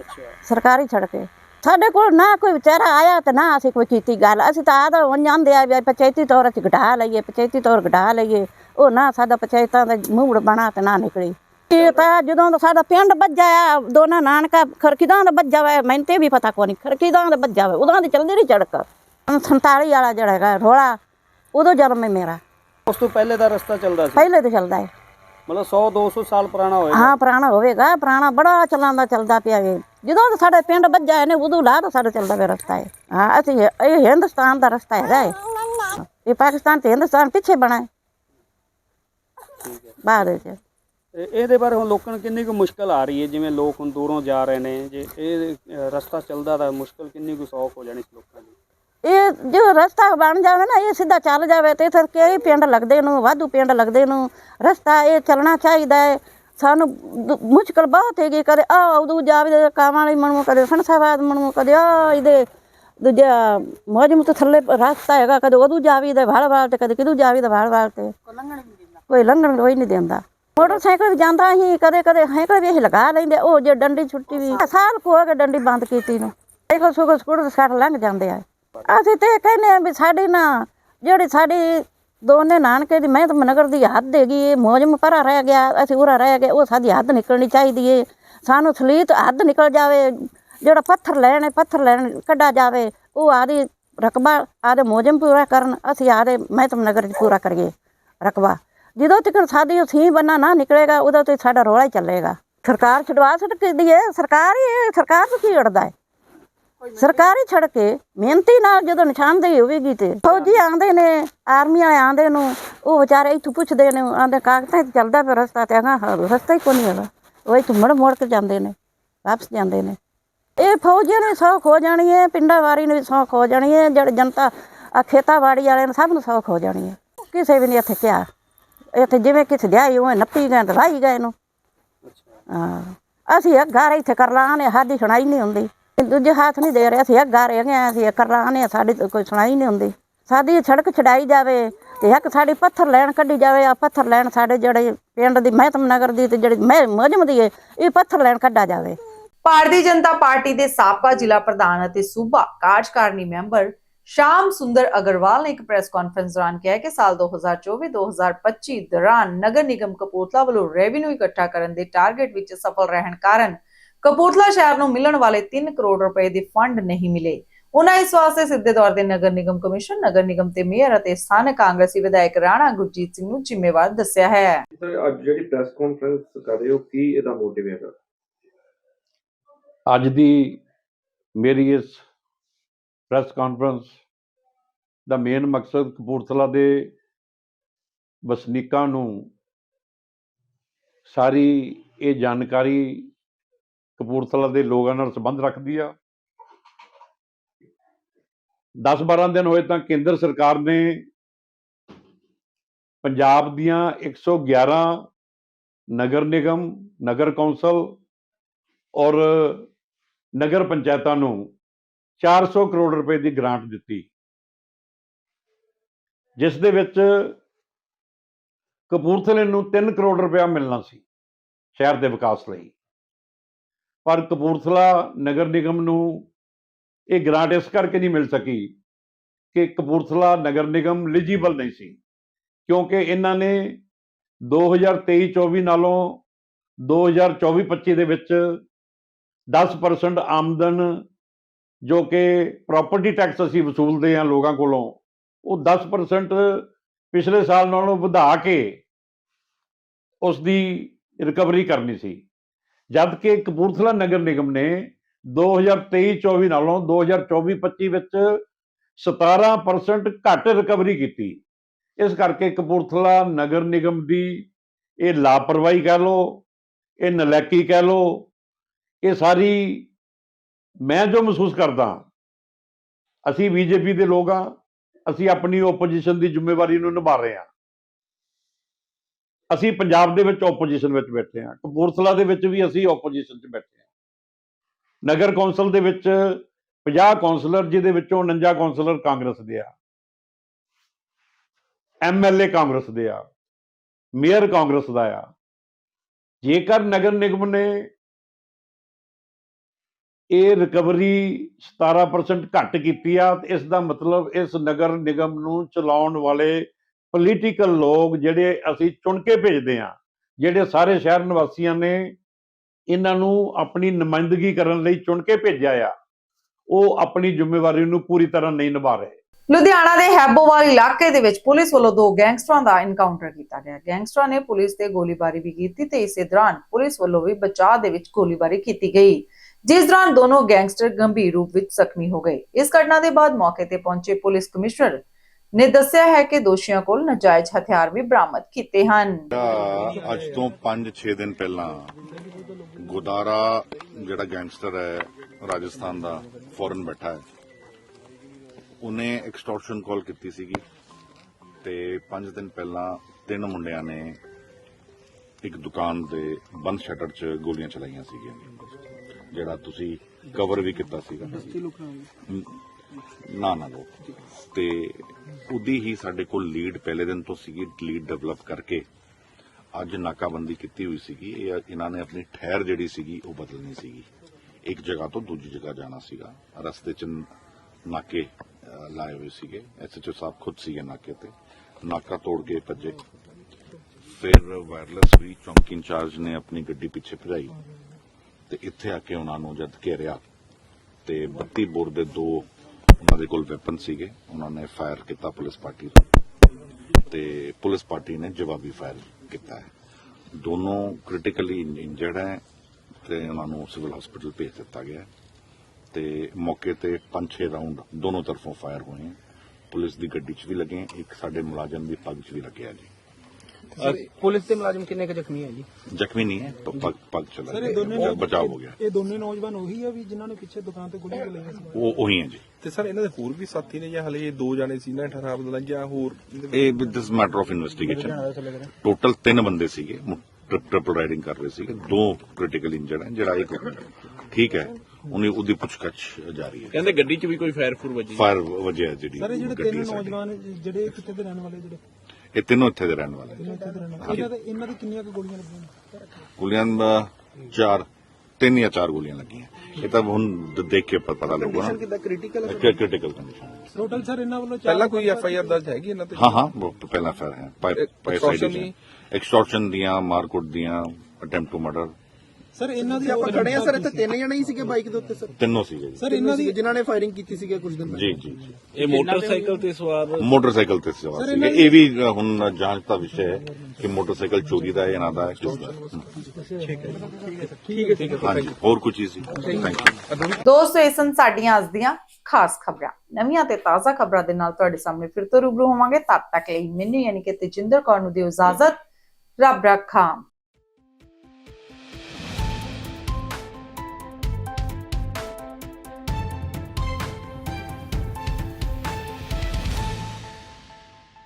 ਅੱਛਾ। ਸਰਕਾਰੀ ਸੜਕ ਹੈ। ਸਾਡੇ ਕੋਲ ਨਾ ਕੋਈ ਵਿਚਾਰਾ ਆਇਆ ਤੇ ਨਾ ਅਸੀਂ ਕੋਈ ਕੀਤੀ ਗੱਲ। ਅਸੀਂ ਤਾਂ ਆਦਾ ਜਾਂਦੇ ਆ ਵੀ ਪੰਚਾਇਤੀ ਤੌਰ ਅਸੀਂ ਘਟਾ ਲਈਏ ਪੰਚਾਇਤੀ ਤੌਰ ਘਟਾ ਲਈਏ। ਉਹ ਨਾ ਸਾਡਾ ਪੰਚਾਇਤਾਂ ਦਾ ਮੂੜ ਬਣਾ ਤੇ ਨਾ ਨਿਕਲੀ। ਇਹ ਤਾਂ ਜਦੋਂ ਦਾ ਸਾਡਾ ਪਿੰਡ ਵੱਜਾ ਆ ਦੋਨਾਂ ਨਾਨਕਾ ਖਰਕੀਦਾਂ ਦਾ ਵੱਜਾ ਵਾ ਮੈਨੂੰ ਤੇ ਵੀ ਪਤਾ ਕੋਈ ਨਹੀਂ ਖਰਕੀਦਾਂ ਦਾ ਵੱਜਾ ਵਾ ਉਦੋਂ ਦੀ ਚੱਲਦੀ ਨਹੀਂ ਸੜਕ। 47 ਵਾਲਾ ਜਿਹੜਾ ਹੈਗਾ ਰੋਲਾ ਉਦੋਂ ਜਨਮ ਹੈ ਮੇਰਾ। ਉਸ ਤੋਂ ਪਹਿਲੇ ਦਾ ਰਸਤਾ ਚੱਲਦਾ ਸੀ? ਪਹਿਲੇ ਤੇ ਚੱਲਦਾ ਹੈ। ਮਤਲਬ 100 200 ਸਾਲ ਪੁਰਾਣਾ ਹੋਏਗਾ। ਹਾਂ ਪੁਰਾਣਾ ਹੋਵੇਗਾ। ਪੁਰਾਣਾ ਬੜਾ ਚਲਾਉਂਦਾ ਚੱਲਦਾ ਪਿਆ ਵੇ ਜਦੋਂ ਦਾ ਸਾਡੇ ਪਿੰਡ ਵੱਜਾ ਇਹਨੇ ਉਦੋਂ ਲਾ ਤਾਂ ਸਾਡਾ ਚੱਲਦਾ ਪਿਆ ਰਸਤਾ ਹੈ ਹਾਂ ਅਸੀਂ ਇਹ ਹਿੰਦੁਸਤਾਨ ਦਾ ਰਸਤਾ ਹੈਗਾ ਹੈ ਇਹ ਪਾਕਿਸਤਾਨ ਤੇ ਹਿੰਦੁਸਤਾਨ ਪਿੱਛੇ ਬਣਾ ਹੈ। ਬਾਅਦ ਵਿੱਚ। ਇਹਦੇ ਬਾਰੇ ਹੁਣ ਲੋਕਾਂ ਨੂੰ ਕਿੰਨੀ ਕੁ ਮੁਸ਼ਕਲ ਆ ਰਹੀ ਹੈ ਜਿਵੇਂ ਲੋਕ ਹੁਣ ਦੂਰੋਂ ਜਾ ਰਹੇ ਨੇ ਜੇ ਇਹ ਰਸਤਾ ਚੱਲਦਾ ਤਾਂ ਮੁਸ਼ਕਲ ਕਿੰਨੀ ਕੁ ਸੌਖ ਹੋ ਜਾਣੀ ਲੋਕਾਂ ਦੀ? ਇਹ ਜੋ ਰਸਤਾ ਬਣ ਜਾਵੇ ਨਾ ਇਹ ਸਿੱਧਾ ਚੱਲ ਜਾਵੇ ਤੇ ਇੱਥੇ ਕਈ ਪਿੰਡ ਲੱਗਦੇ ਨੂੰ ਵਾਧੂ ਪਿੰਡ ਲੱਗਦੇ ਨੂੰ ਰਸਤਾ ਇਹ ਚੱਲਣਾ ਚਾਹੀਦਾ ਹੈ। ਸਾਨੂੰ ਮੁਸ਼ਕਲ ਬਹੁਤ ਹੈਗੀ ਕਦੇ ਆ ਉਦੋਂ ਜਾਵੇ ਕਾਵਾਂ ਵਾਲੀ ਮਨੂ ਕਦੇ ਫਣਸਾਬਾਦ ਮਨੂ ਕਦੇ ਆ ਇਹਦੇ ਦੂਜਾ ਮੋਜਮ ਤੋਂ ਥੱਲੇ ਰਸਤਾ ਹੈਗਾ ਕਦੇ ਉਦੋਂ ਜਾਵੀ ਦਾ ਭਾਲ ਭਾਲ ਤੇ ਕਦੇ ਕਿਦੋਂ ਜਾਵੀ ਦਾ ਭਾਲ ਭਾਲ ਤੇ। ਕੋਈ ਲੰਘਣ ਕੋਈ ਨਹੀਂ ਦਿੰਦਾ। ਮੋਟਰਸਾਈਕਲ ਜਾਂਦਾ ਸੀ ਕਦੇ ਕਦੇ ਹੈਂਕਲ ਵੀ ਲਗਾ ਲੈਂਦੇ ਉਹ ਜੇ ਡੰਡੀ ਛੁੱਟੀ ਵੀ ਸਾਲ ਕੋ ਹੋ ਗਿਆ ਡੰਡੀ ਬੰਦ ਕੀਤੀ ਨੂੰ। ਸਾਈਕਲ ਸੁਕਲ ਸਕੂਟਰ ਸੱਟ ਲੰਘ ਜਾਂਦੇ ਆ। ਅਸੀਂ ਤੇ ਇਹ ਕਹਿੰਦੇ ਆ ਵੀ ਸਾਡੀ ਨਾ, ਜਿਹੜੀ ਸਾਡੀ ਦੋਨੇ ਨਾਨਕੇ ਦੀ ਮਹਿਤ ਨਗਰ ਦੀ ਹੱਦ ਹੈਗੀ, ਇਹ ਮੌਜ਼ਮ ਪਰਾ ਰਹਿ ਗਿਆ, ਅਸੀਂ ਉਰਾ ਰਹਿ ਗਏ, ਉਹ ਸਾਡੀ ਹੱਦ ਨਿਕਲਣੀ ਚਾਹੀਦੀ ਏ। ਸਾਨੂੰ ਸਲੀਤ ਹੱਦ ਨਿਕਲ ਜਾਵੇ, ਜਿਹੜਾ ਪੱਥਰ ਲੈਣੇ ਪੱਥਰ ਲੈਣ ਕੱਢਾ ਜਾਵੇ, ਉਹ ਆਦੀ ਰਕਬਾ, ਆਦੇ ਮੌਜ਼ਮ ਪੂਰਾ ਕਰਨ, ਅਸੀਂ ਆਦੇ ਮਹਿਤਮ ਨਗਰ ਚ ਪੂਰਾ ਕਰੀਏ ਰਕਬਾ। ਜਦੋਂ ਤੱਕ ਸਾਡੀ ਉਹ ਬੰਨਾ ਨਾ ਨਿਕਲੇਗਾ, ਉਦੋਂ ਤੇ ਸਾਡਾ ਰੋਲਾ ਹੀ ਚੱਲੇਗਾ। ਸਰਕਾਰ ਛਡਵਾ ਸਕਦੀ ਹੈ ਸਰਕਾਰ ਹੀ, ਸਰਕਾਰ ਤੋਂ ਕੀ ਅੜਦਾ ਹੈ ਸਰਕਾਰੀ ਛੜ ਕੇ ਮਿਹਨਤੀ ਨਾਲ ਜਦੋਂ ਨਿਸ਼ਾਨਦੇਹੀ ਹੋਵੇਗੀ ਤੇ ਫੌਜੀ ਆਂਦੇ ਨੇ ਆਰਮੀ ਵਾਲੇ ਆਂਦੇ ਨੂੰ ਉਹ ਵਿਚਾਰੇ ਇੱਥੋਂ ਪੁੱਛਦੇ ਨੇ ਆਂਦੇ ਕਾਗਜ਼ਾਂ ਤੇ ਚੱਲਦਾ ਪਿਆ ਰਸਤਾ ਤੇ ਆਗਾ ਰਸਤਾ ਹੀ ਕੋਈ ਨਹੀਂ ਹੈਗਾ। ਉਹ ਇੱਥੋਂ ਮੁੜ ਮੁੜ ਕੇ ਜਾਂਦੇ ਨੇ ਵਾਪਸ ਜਾਂਦੇ ਨੇ। ਇਹ ਫੌਜੀਆਂ ਨੂੰ ਸੌਖ ਹੋ ਜਾਣੀ ਹੈ ਪਿੰਡਾਂ ਵਾਰੀ ਨੂੰ ਵੀ ਸੌਖ ਹੋ ਜਾਣੀ ਹੈ ਜਿਹੜੀ ਜਨਤਾ ਆ ਖੇਤਾਬਾੜੀ ਵਾਲਿਆਂ ਨੂੰ ਸਭ ਨੂੰ ਸੌਖ ਹੋ ਜਾਣੀ ਹੈ ਕਿਸੇ ਵੀ ਨਹੀਂ ਇੱਥੇ ਕਿਹਾ ਇੱਥੇ ਜਿਵੇਂ ਕਿਸੇ ਦਿਹਾਈ ਉਹ ਨੱਪੀ ਗਏ ਤੇ ਵਾਹੀ ਗਏ ਨੂੰ ਹਾਂ। ਅਸੀਂ ਅੱਗਾ ਇੱਥੇ ਕਰ ਲਾਣੇ ਸਾਡੀ ਸੁਣਾਈ ਨਹੀਂ ਹੁੰਦੀ। ਦੂਜੇ ਹੱਥ ਨਹੀਂ ਦੇ ਰਹੇ ਅਸੀਂ ਅੱਗਾ ਰਹੇ ਹਾਂ ਅਸੀਂ ਕਰ ਸਾਡੀ ਤਾਂ ਕੋਈ ਸੁਣਾਈ ਨਹੀਂ ਹੁੰਦੀ। ਸਾਡੀ ਸੜਕ ਛਡਾਈ ਜਾਵੇ ਤੇ ਇੱਕ ਸਾਡੀ ਪੱਥਰ ਲੈਣ ਕੱਢੀ ਜਾਵੇ ਆ ਪੱਥਰ ਲੈਣ ਸਾਡੇ ਜਿਹੜੇ ਪਿੰਡ ਦੀ ਮਹਿਤਮ ਨਗਰ ਦੀ ਤੇ ਜਿਹੜੀ ਮਹਿ ਮਜਮ ਦੀ ਹੈ ਇਹ ਪੱਥਰ ਲੈਣ ਕੱਢਾ ਜਾਵੇ। ਭਾਰਤੀ ਜਨਤਾ ਪਾਰਟੀ ਦੇ ਸਾਬਕਾ ਜ਼ਿਲ੍ਹਾ ਪ੍ਰਧਾਨ ਅਤੇ ਸੂਬਾ ਕਾਰਜਕਾਰਨੀ ਮੈਂਬਰ ਸ਼ਾਮ ਸੁੰਦਰ ਅਗਰਵਾਲ ਨੇ ਇੱਕ ਪ੍ਰੈਸ ਕਾਨਫਰੰਸ ਦੌਰਾਨ ਕਿਹਾ ਕਿ ਸਾਲ 2024-2025 ਦੌਰਾਨ ਨਗਰ ਨਿਗਮ ਕਪੂਰਥਲਾ ਵੱਲੋਂ ਰੈਵਨਿਊ ਇਕੱਠਾ ਕਰਨ ਦੇ ਟਾਰਗੇਟ ਵਿੱਚ ਸਫਲ ਰਹਿਣ ਕਾਰਨ ਕਪੂਰਥਲਾ ਸ਼ਹਿਰ ਨੂੰ ਮਿਲਣ ਵਾਲੇ 3 ਕਰੋੜ ਰੁਪਏ ਦੇ ਫੰਡ ਨਹੀਂ ਮਿਲੇ। ਉਹਨਾਂ ਇਸ ਵਾਸਤੇ ਸਿੱਧੇ ਤੌਰ ਤੇ ਨਗਰ ਨਿਗਮ ਕਮਿਸ਼ਨ ਨਗਰ ਨਿਗਮ ਤੇ ਮੇਅਰ ਅਤੇ ਸਥਾਨਕ ਕਾਂਗਰਸੀ ਵਿਧਾਇਕ ਰਾਣਾ ਗੁਰਜੀਤ ਸਿੰਘ ਨੂੰ ਜ਼ਿੰਮੇਵਾਰ ਦੱਸਿਆ ਹੈ। ਸਰ ਅੱਜ ਜਿਹੜੀ ਪ੍ਰੈਸ ਕਾਨਫਰੰਸ ਕਰ ਰਹੇ ਹੋ ਕੀ ਇਹਦਾ ਮੋਟਿਵ ਹੈਗਾ? ਅੱਜ ਦੀ ਮੇਰੀ ਇਸ ਪ੍ਰੈਸ ਕਾਨਫਰੰਸ ਦਾ ਮੇਨ ਮਕਸਦ ਕਪੂਰਥਲਾ ਦੇ ਵਸਨੀਕਾਂ ਨੂੰ ਸਾਰੀ ਇਹ ਜਾਣਕਾਰੀ ਕਪੂਰਥਲਾ ਦੇ ਲੋਕਾਂ ਨਾਲ ਸੰਬੰਧ ਰੱਖਦੀ ਆ। 10-12 ਦਿਨ ਹੋਏ ਤਾਂ ਕੇਂਦਰ ਸਰਕਾਰ ਨੇ ਪੰਜਾਬ ਦੀਆਂ 111 ਨਗਰ ਨਿਗਮ, ਨਗਰ ਕੌਂਸਲ ਔਰ ਨਗਰ ਪੰਚਾਇਤਾਂ ਨੂੰ 400 ਕਰੋੜ ਰੁਪਏ ਦੀ ਗ੍ਰਾਂਟ ਦਿੱਤੀ। ਜਿਸ ਦੇ ਵਿੱਚ ਕਪੂਰਥਲੇ ਨੂੰ 3 ਕਰੋੜ ਰੁਪਇਆ ਮਿਲਣਾ ਸੀ ਸ਼ਹਿਰ ਦੇ ਵਿਕਾਸ ਲਈ। ਪਰ ਕਪੂਰਥਲਾ ਨਗਰ ਨਿਗਮ ਨੂੰ ਇਹ ਗ੍ਰਾਂਟ ਇਸ ਕਰਕੇ ਨਹੀਂ ਮਿਲ ਸਕੀ ਕਿ ਕਪੂਰਥਲਾ ਨਗਰ ਨਿਗਮ ਐਲੀਜੀਬਲ ਨਹੀਂ ਸੀ। ਕਿਉਂਕਿ ਇਹਨਾਂ ਨੇ 2023-24 ਨਾਲੋਂ 2024-25 ਦੇ ਵਿੱਚ 10% ਆਮਦਨ ਜੋ ਕਿ ਪ੍ਰਾਪਰਟੀ ਟੈਕਸ ਅਸੀਂ ਵਸੂਲਦੇ ਹਾਂ ਲੋਕਾਂ ਕੋਲੋਂ, ਉਹ 10% ਪਿਛਲੇ ਸਾਲ ਨਾਲੋਂ ਵਧਾ ਕੇ ਉਸ ਦੀ ਰਿਕਵਰੀ ਕਰਨੀ ਸੀ। ਜਦਕਿ ਕਪੂਰਥਲਾ ਨਗਰ ਨਿਗਮ ਨੇ 2023-24 ਨਾਲੋਂ 2024-25 ਵਿੱਚ 17% ਘੱਟ ਰਿਕਵਰੀ ਕੀਤੀ। ਇਸ ਕਰਕੇ ਕਪੂਰਥਲਾ ਨਗਰ ਨਿਗਮ ਦੀ ਇਹ ਲਾਪਰਵਾਹੀ ਕਹਿ ਲਓ, ਇਹ ਨਲੈਕੀ ਕਹਿ ਲਓ, ਇਹ ਸਾਰੀ ਮੈਂ ਜੋ ਮਹਿਸੂਸ ਕਰਦਾ, ਅਸੀਂ ਬੀਜੇਪੀ ਦੇ ਲੋਕ ਆ ਅਸੀਂ ਆਪਣੀ ਓਪੋਜੀਸ਼ਨ ਦੀ ਜ਼ਿੰਮੇਵਾਰੀ ਨੂੰ ਨਿਭਾ ਰਹੇ ਹਾਂ। ਅਸੀਂ ਪੰਜਾਬ ਦੇ ਵਿੱਚ ਆਪੋਜੀਸ਼ਨ ਵਿੱਚ ਬੈਠੇ ਹਾਂ। ਕਪੂਰਥਲਾ ਦੇ ਵਿੱਚ ਵੀ ਅਸੀਂ ਆਪੋਜੀਸ਼ਨ 'ਚ ਬੈਠੇ ਹਾਂ। ਨਗਰ ਕੌਂਸਲ ਦੇ ਵਿੱਚ 50 ਕੌਂਸਲਰ, ਜਿਹਦੇ ਵਿੱਚੋਂ 49 ਕੌਂਸਲਰ ਕਾਂਗਰਸ ਦੇ ਆ। ਐਮਐਲਏ ਕਾਂਗਰਸ ਦੇ ਆ। ਮੇਅਰ ਕਾਂਗਰਸ ਦਾ ਆ। ਜੇਕਰ ਨਗਰ ਨਿਗਮ ਨੇ ਇਹ ਰਿਕਵਰੀ 17% ਘੱਟ ਕੀਤੀ ਆ ਤੇ ਇਸ ਦਾ ਮਤਲਬ ਇਸ ਨਗਰ ਨਿਗਮ ਨੂੰ ਚਲਾਉਣ ਵਾਲੇ ਪੋਲੀਟੀਕਲ ਲੋਕ ਜਿਹੜੇ ਅਸੀਂ ਚੁਣ ਕੇ ਭੇਜਦੇ ਆ ਜਿਹੜੇ ਸਾਰੇ ਸ਼ਹਿਰ ਨਿਵਾਸੀਆਂ ਨੇ ਇਹਨਾਂ ਨੂੰ ਆਪਣੀ ਨੁਮਾਇੰਦਗੀ ਕਰਨ ਲਈ ਚੁਣ ਕੇ ਭੇਜਿਆ ਆ, ਉਹ ਆਪਣੀ ਜ਼ਿੰਮੇਵਾਰੀ ਨੂੰ ਪੂਰੀ ਤਰ੍ਹਾਂ ਨਹੀਂ ਨਿਭਾ ਰਹੇ। ਲੁਧਿਆਣਾ ਦੇ ਹੈਬੋਵਾਲ ਇਲਾਕੇ ਦੇ ਵਿੱਚ ਪੁਲਿਸ ਵੱਲੋਂ ਦੋ ਗੈਂਗਸਟਰਾਂ ਦਾ ਇਨਕਾਊਂਟਰ ਕੀਤਾ ਗਿਆ। ਗੈਂਗਸਟਰਾਂ ਨੇ ਪੁਲਿਸ ਤੇ ਗੋਲੀਬਾਰੀ ਵੀ ਕੀਤੀ ਤੇ ਇਸੇ ਦੌਰਾਨ ਪੁਲਿਸ ਵੱਲੋਂ ਵੀ ਬਚਾਅ ਦੇ ਵਿੱਚ ਗੋਲੀਬਾਰੀ ਕੀਤੀ ਗਈ। ਜਿਸ ਦੌਰਾਨ ਦੋਨੋਂ ਗੈਂਗਸਟਰ ਗੰਭੀਰ ਰੂਪ ਵਿੱਚ ਜ਼ਖਮੀ ਹੋ ਗਏ। ਇਸ ਘਟਨਾ ਦੇ ਬਾਅਦ ਮੌਕੇ ਤੇ ਪਹੁੰਚੇ ਪੁਲਿਸ ਕਮਿਸ਼ਨਰ ਨੇ ਦੱਸਿਆ ਹੈ ਕਿ ਦੋਸ਼ੀਆਂ ਕੋਲ ਨਾਜਾਇਜ਼ ਹਥਿਆਰ ਵੀ ਬਰਾਮਦ ਕੀਤੇ ਹਨ। ਅੱਜ ਤੋਂ 5-6 ਦਿਨ ਪਹਿਲਾਂ ਗੋਦਾਰਾ ਜਿਹੜਾ ਗੈਂਗਸਟਰ ਹੈ, ਰਾਜਸਥਾਨ ਦਾ ਫੋਰਨ ਬੈਠਾ ਹੈ। ਉਹਨੇ ਐਕਸਟੋਰਸ਼ਨ ਕਾਲ ਕੀਤੀ ਸੀਗੀ ਤੇ 5 ਦਿਨ ਪਹਿਲਾਂ ਤਿੰਨ ਮੁੰਡਿਆਂ ਨੇ ਇੱਕ ਦੁਕਾਨ ਦੇ ਬੰਦ ਸ਼ਟਰ 'ਚ ਗੋਲੀਆਂ ਚਲਾਈਆਂ ਸੀਗੀਆਂ। ਜਿਹੜਾ ਤੁਸੀਂ ਕਵਰ ਵੀ ਕੀਤਾ ਸੀਗਾ। ਨਾ ਨਾ ਲੋ ਤੇ ਉਹਦੀ ਹੀ ਸਾਡੇ ਕੋਲ ਲੀਡ ਪਹਿਲੇ ਦਿਨ ਤੋਂ ਸੀਗੀ ਲੀਡ ਡਿਵੈਲਪ ਕਰਕੇ ਅੱਜ ਨਾਕਾਬੰਦੀ ਕੀਤੀ ਹੋਈ ਸੀਗੀ। ਇਹ ਇਹਨਾਂ ਨੇ ਆਪਣੀ ਠਹਿਰ ਜਿਹੜੀ ਸੀਗੀ, ਉਹ ਬਦਲਣੀ ਸੀਗੀ। ਇੱਕ ਜਗ੍ਹਾ ਤੋਂ ਦੂਜੀ ਜਗ੍ਹਾ ਜਾਣਾ ਸੀਗਾ। ਰਸਤੇ 'ਚ ਨਾਕੇ ਲਾਏ ਹੋਏ ਸੀਗੇ। ਐਸਐਚਓ ਸਾਹਿਬ ਖੁਦ ਸੀਗੇ ਨਾਕੇ ਤੇ। ਨਾਕਾ ਤੋੜ ਕੇ ਭੱਜੇ। ਫਿਰ ਵਾਇਰਲੈਸ ਵੀ ਚੌਂਕੀ ਇੰਚਾਰਜ ਨੇ ਆਪਣੀ ਗੱਡੀ ਪਿੱਛੇ ਭਜਾਈ। ਤੇ ਇੱਥੇ ਆ ਕੇ ਉਹਨਾਂ ਨੂੰ ਜਦ ਘੇਰਿਆ ਤੇ 32 ਬੋਰ ਦੇ ਦੋ ਉਹਨਾਂ ਦੇ ਕੋਲ ਵੈਪਨ ਸੀਗੇ ਉਹਨਾਂ ਨੇ ਫਾਇਰ ਕੀਤਾ ਪੁਲਿਸ ਪਾਰਟੀ ਨੂੰ ਤੇ ਪੁਲਿਸ ਪਾਰਟੀ ਨੇ ਜਵਾਬੀ ਫਾਇਰ ਕੀਤਾ ਹੈ। ਦੋਨੋਂ ਕ੍ਰਿਟੀਕਲੀ ਇੰਜਰਡ ਹੈ ਤੇ ਉਹਨਾਂ ਨੂੰ ਸਿਵਲ ਹਸਪੀਟਲ ਭੇਜ ਦਿੱਤਾ ਗਿਆ ਹੈ। ਤੇ ਮੌਕੇ ਤੇ 5-6 ਰਾਉਂਡ ਦੋਨੋਂ ਤਰਫੋਂ ਫਾਇਰ ਹੋਏ ਪੁਲਿਸ ਦੀ ਗੱਡੀ 'ਚ ਵੀ ਲੱਗੇ ਹੈ, ਇੱਕ ਸਾਡੇ ਮੁਲਾਜ਼ਮ ਦੀ ਪੱਗ 'ਚ ਵੀ ਲੱਗਿਆ ਜੀ। ਪੁਲਿਸ ਦੇ ਮੁਲਾਜ਼ਮ ਕਿੰਨੇ ਕੁ ਜ਼ਖਮੀ ਹੈ ਜੀ? ਜ਼ਖਮੀ ਨਹੀਂ ਹੈ ਪੱਗ ਪੱਗ ਚਲਾ ਸਰ ਇਹ ਦੋਨੇ ਗਿਆ ਬਚਾਅ ਹੋ ਗਿਆ। ਇਹ ਦੋਨੇ ਨੌਜਵਾਨ ਉਹੀ ਆ ਵੀ ਜਿਨ੍ਹਾਂ ਨੇ ਪਿੱਛੇ ਦੁਕਾਨ ਤੇ ਗੋਲੀਆਂ ਚਲਾਈਆਂ ਸੀ ਉਹ ਉਹੀ ਹੈ ਜੀ। ਤੇ ਸਰ ਇਹਨਾਂ ਦੇ ਹੋਰ ਵੀ ਸਾਥੀ ਨੇ ਜਾਂ ਹਲੇ ਇਹ ਦੋ ਜਾਣੇ ਸੀ ਨਾ ਠਰਾਬ ਦਾ ਜਾਂ ਹੋਰ? ਇਹ this matter of investigation total ਤਿੰਨ ਬੰਦੇ ਸੀਗੇ ਟ੍ਰਿਪਲ ਰਾਈਡਿੰਗ ਕਰ ਰਹੇ ਸੀਗੇ। ਦੋ ਕ੍ਰਿਟੀਕਲ ਇੰਜਰਡ ਹੈ ਜਿਹੜਾ ਇੱਕ ਠੀਕ ਹੈ ਉਹਨੇ ਉਹਦੀ ਪੁੱਛਗਛ ਜਾਰੀ ਹੈ। ਕਹਿੰਦੇ ਗੱਡੀ 'ਚ ਵੀ ਕੋਈ ਫਾਇਰ ਫੂਰ ਵੱਜੀ। ਫਾਇਰ ਵਜਿਆ ਜਿਹੜੀ ਸਰ ਇਹ ਜਿਹੜੇ ਤਿੰਨ। ਨੌਜਵਾਨ ਜਿਹੜੇ ਕਿੱਥੇ ਦੇ ਰਹਿਣ ਵਾਲੇ ਜਿਹੜੇ? ਇਹ ਤਿੰਨੋਂ ਇੱਥੇ ਦੇ ਰਹਿਣ ਵਾਲੇ ਇਹਨਾਂ ਦੇ ਇਹਨਾਂ ਦੀ ਕਿੰਨੀਆਂ ਕੁ ਗੋਲੀਆਂ ਲੱਗੀਆਂ ਨੇ? ਗੋਲੀਆਂ ਦਾ ਚਾਰ ਤਿੰਨ ਜਾਂ ਚਾਰ ਗੋਲੀਆਂ ਲੱਗੀਆਂ। ਇਹ ਤਾਂ ਹੁਣ ਦੇਖ ਕੇ ਪਤਾ ਲੱਗੂਗਾ। ਕਿੱਦਾਂ? Critical critical condition total sir ਇਹਨਾਂ ਵੱਲੋਂ ਚਾਰ ਪਹਿਲਾਂ ਕੋਈ ਐਫ ਆਈ ਆਰ ਦਰਜ ਹੈਗੀ ਇਹਨਾਂ ਤੇ? ਹਾਂ ਹਾਂ ਉਹ ਤੋਂ ਪਹਿਲਾਂ ਫਾਇਰ ਹੈ? ਐਕਸਟੋਰਸ਼ਨ ਦੀਆਂ ਮਾਰਕੁੱਟ ਦੀਆਂ ਅਟੈਂਪਟ ਟੂ ਮਰਡਰ ਸਰ ਇਹਨਾਂ ਦੀ ਆਪਾਂ ਖੜੇ ਆ ਸਰ ਇੱਥੇ ਤਿੰਨ ਜਣੇ ਹੀ ਸੀਗੇ ਬਾਈਕ ਦੇ ਉੱਤੇ ਸਰ। ਤਿੰਨੋਂ ਸੀਗੇ ਜੀ। ਸਰ ਇਹਨਾਂ ਦੀ ਜਿਨ੍ਹਾਂ ਨੇ ਫਾਇਰਿੰਗ ਕੀਤੀ ਸੀਗੇ ਕੁਝ ਦਿਨ ਜੀ ਜੀ ਜੀ। ਇਹ ਮੋਟਰਸਾਈਕਲ ਤੇ ਸਵਾਰ ਮੋਟਰਸਾਈਕਲ ਤੇ ਸਵਾਰ ਸੀਗੇ। ਇਹ ਵੀ ਅ, ਹੁਣ ਜਾਂਚ ਦਾ ਵਿਸ਼ਾ ਹੈ ਕਿ ਮੋਟਰਸਾਈਕਲ ਚੋਰੀ ਦਾ ਹੈ ਜਾਂ ਨਾ ਦਾ ਹੈ। ਕਿਸ ਦਾ ਠੀਕ ਹੈ ਠੀਕ ਹੈ ਹਾਂਜੀ ਹੋਰ ਕੋਈ ਚੀਜ਼ ਸੀ? ਥੈਂਕ ਯੂ ਦੋਸਤੋ ਇਹ ਸਨ ਸਾਡੀਆਂ ਅੱਜ ਦੀਆਂ ਖਾਸ ਖਬਰਾਂ। ਨਵੀਆਂ ਤੇ ਤਾਜ਼ਾ ਖਬਰਾਂ ਦੇ ਨਾਲ ਤੁਹਾਡੇ ਸਾਹਮਣੇ ਫਿਰ ਤੋਂ ਰੂਬਰੂ ਹੋਵਾਂਗੇ। ਤਦ ਤੱਕ ਲਈ ਮੈਨੂੰ ਯਾਨੀ ਕਿ ਤੇਜਿੰਦਰ ਕੌਰ ਨੂੰ ਦਿਓ ਇਜਾਜ਼ਤ। ਰੱਬ ਰੱਖਾ।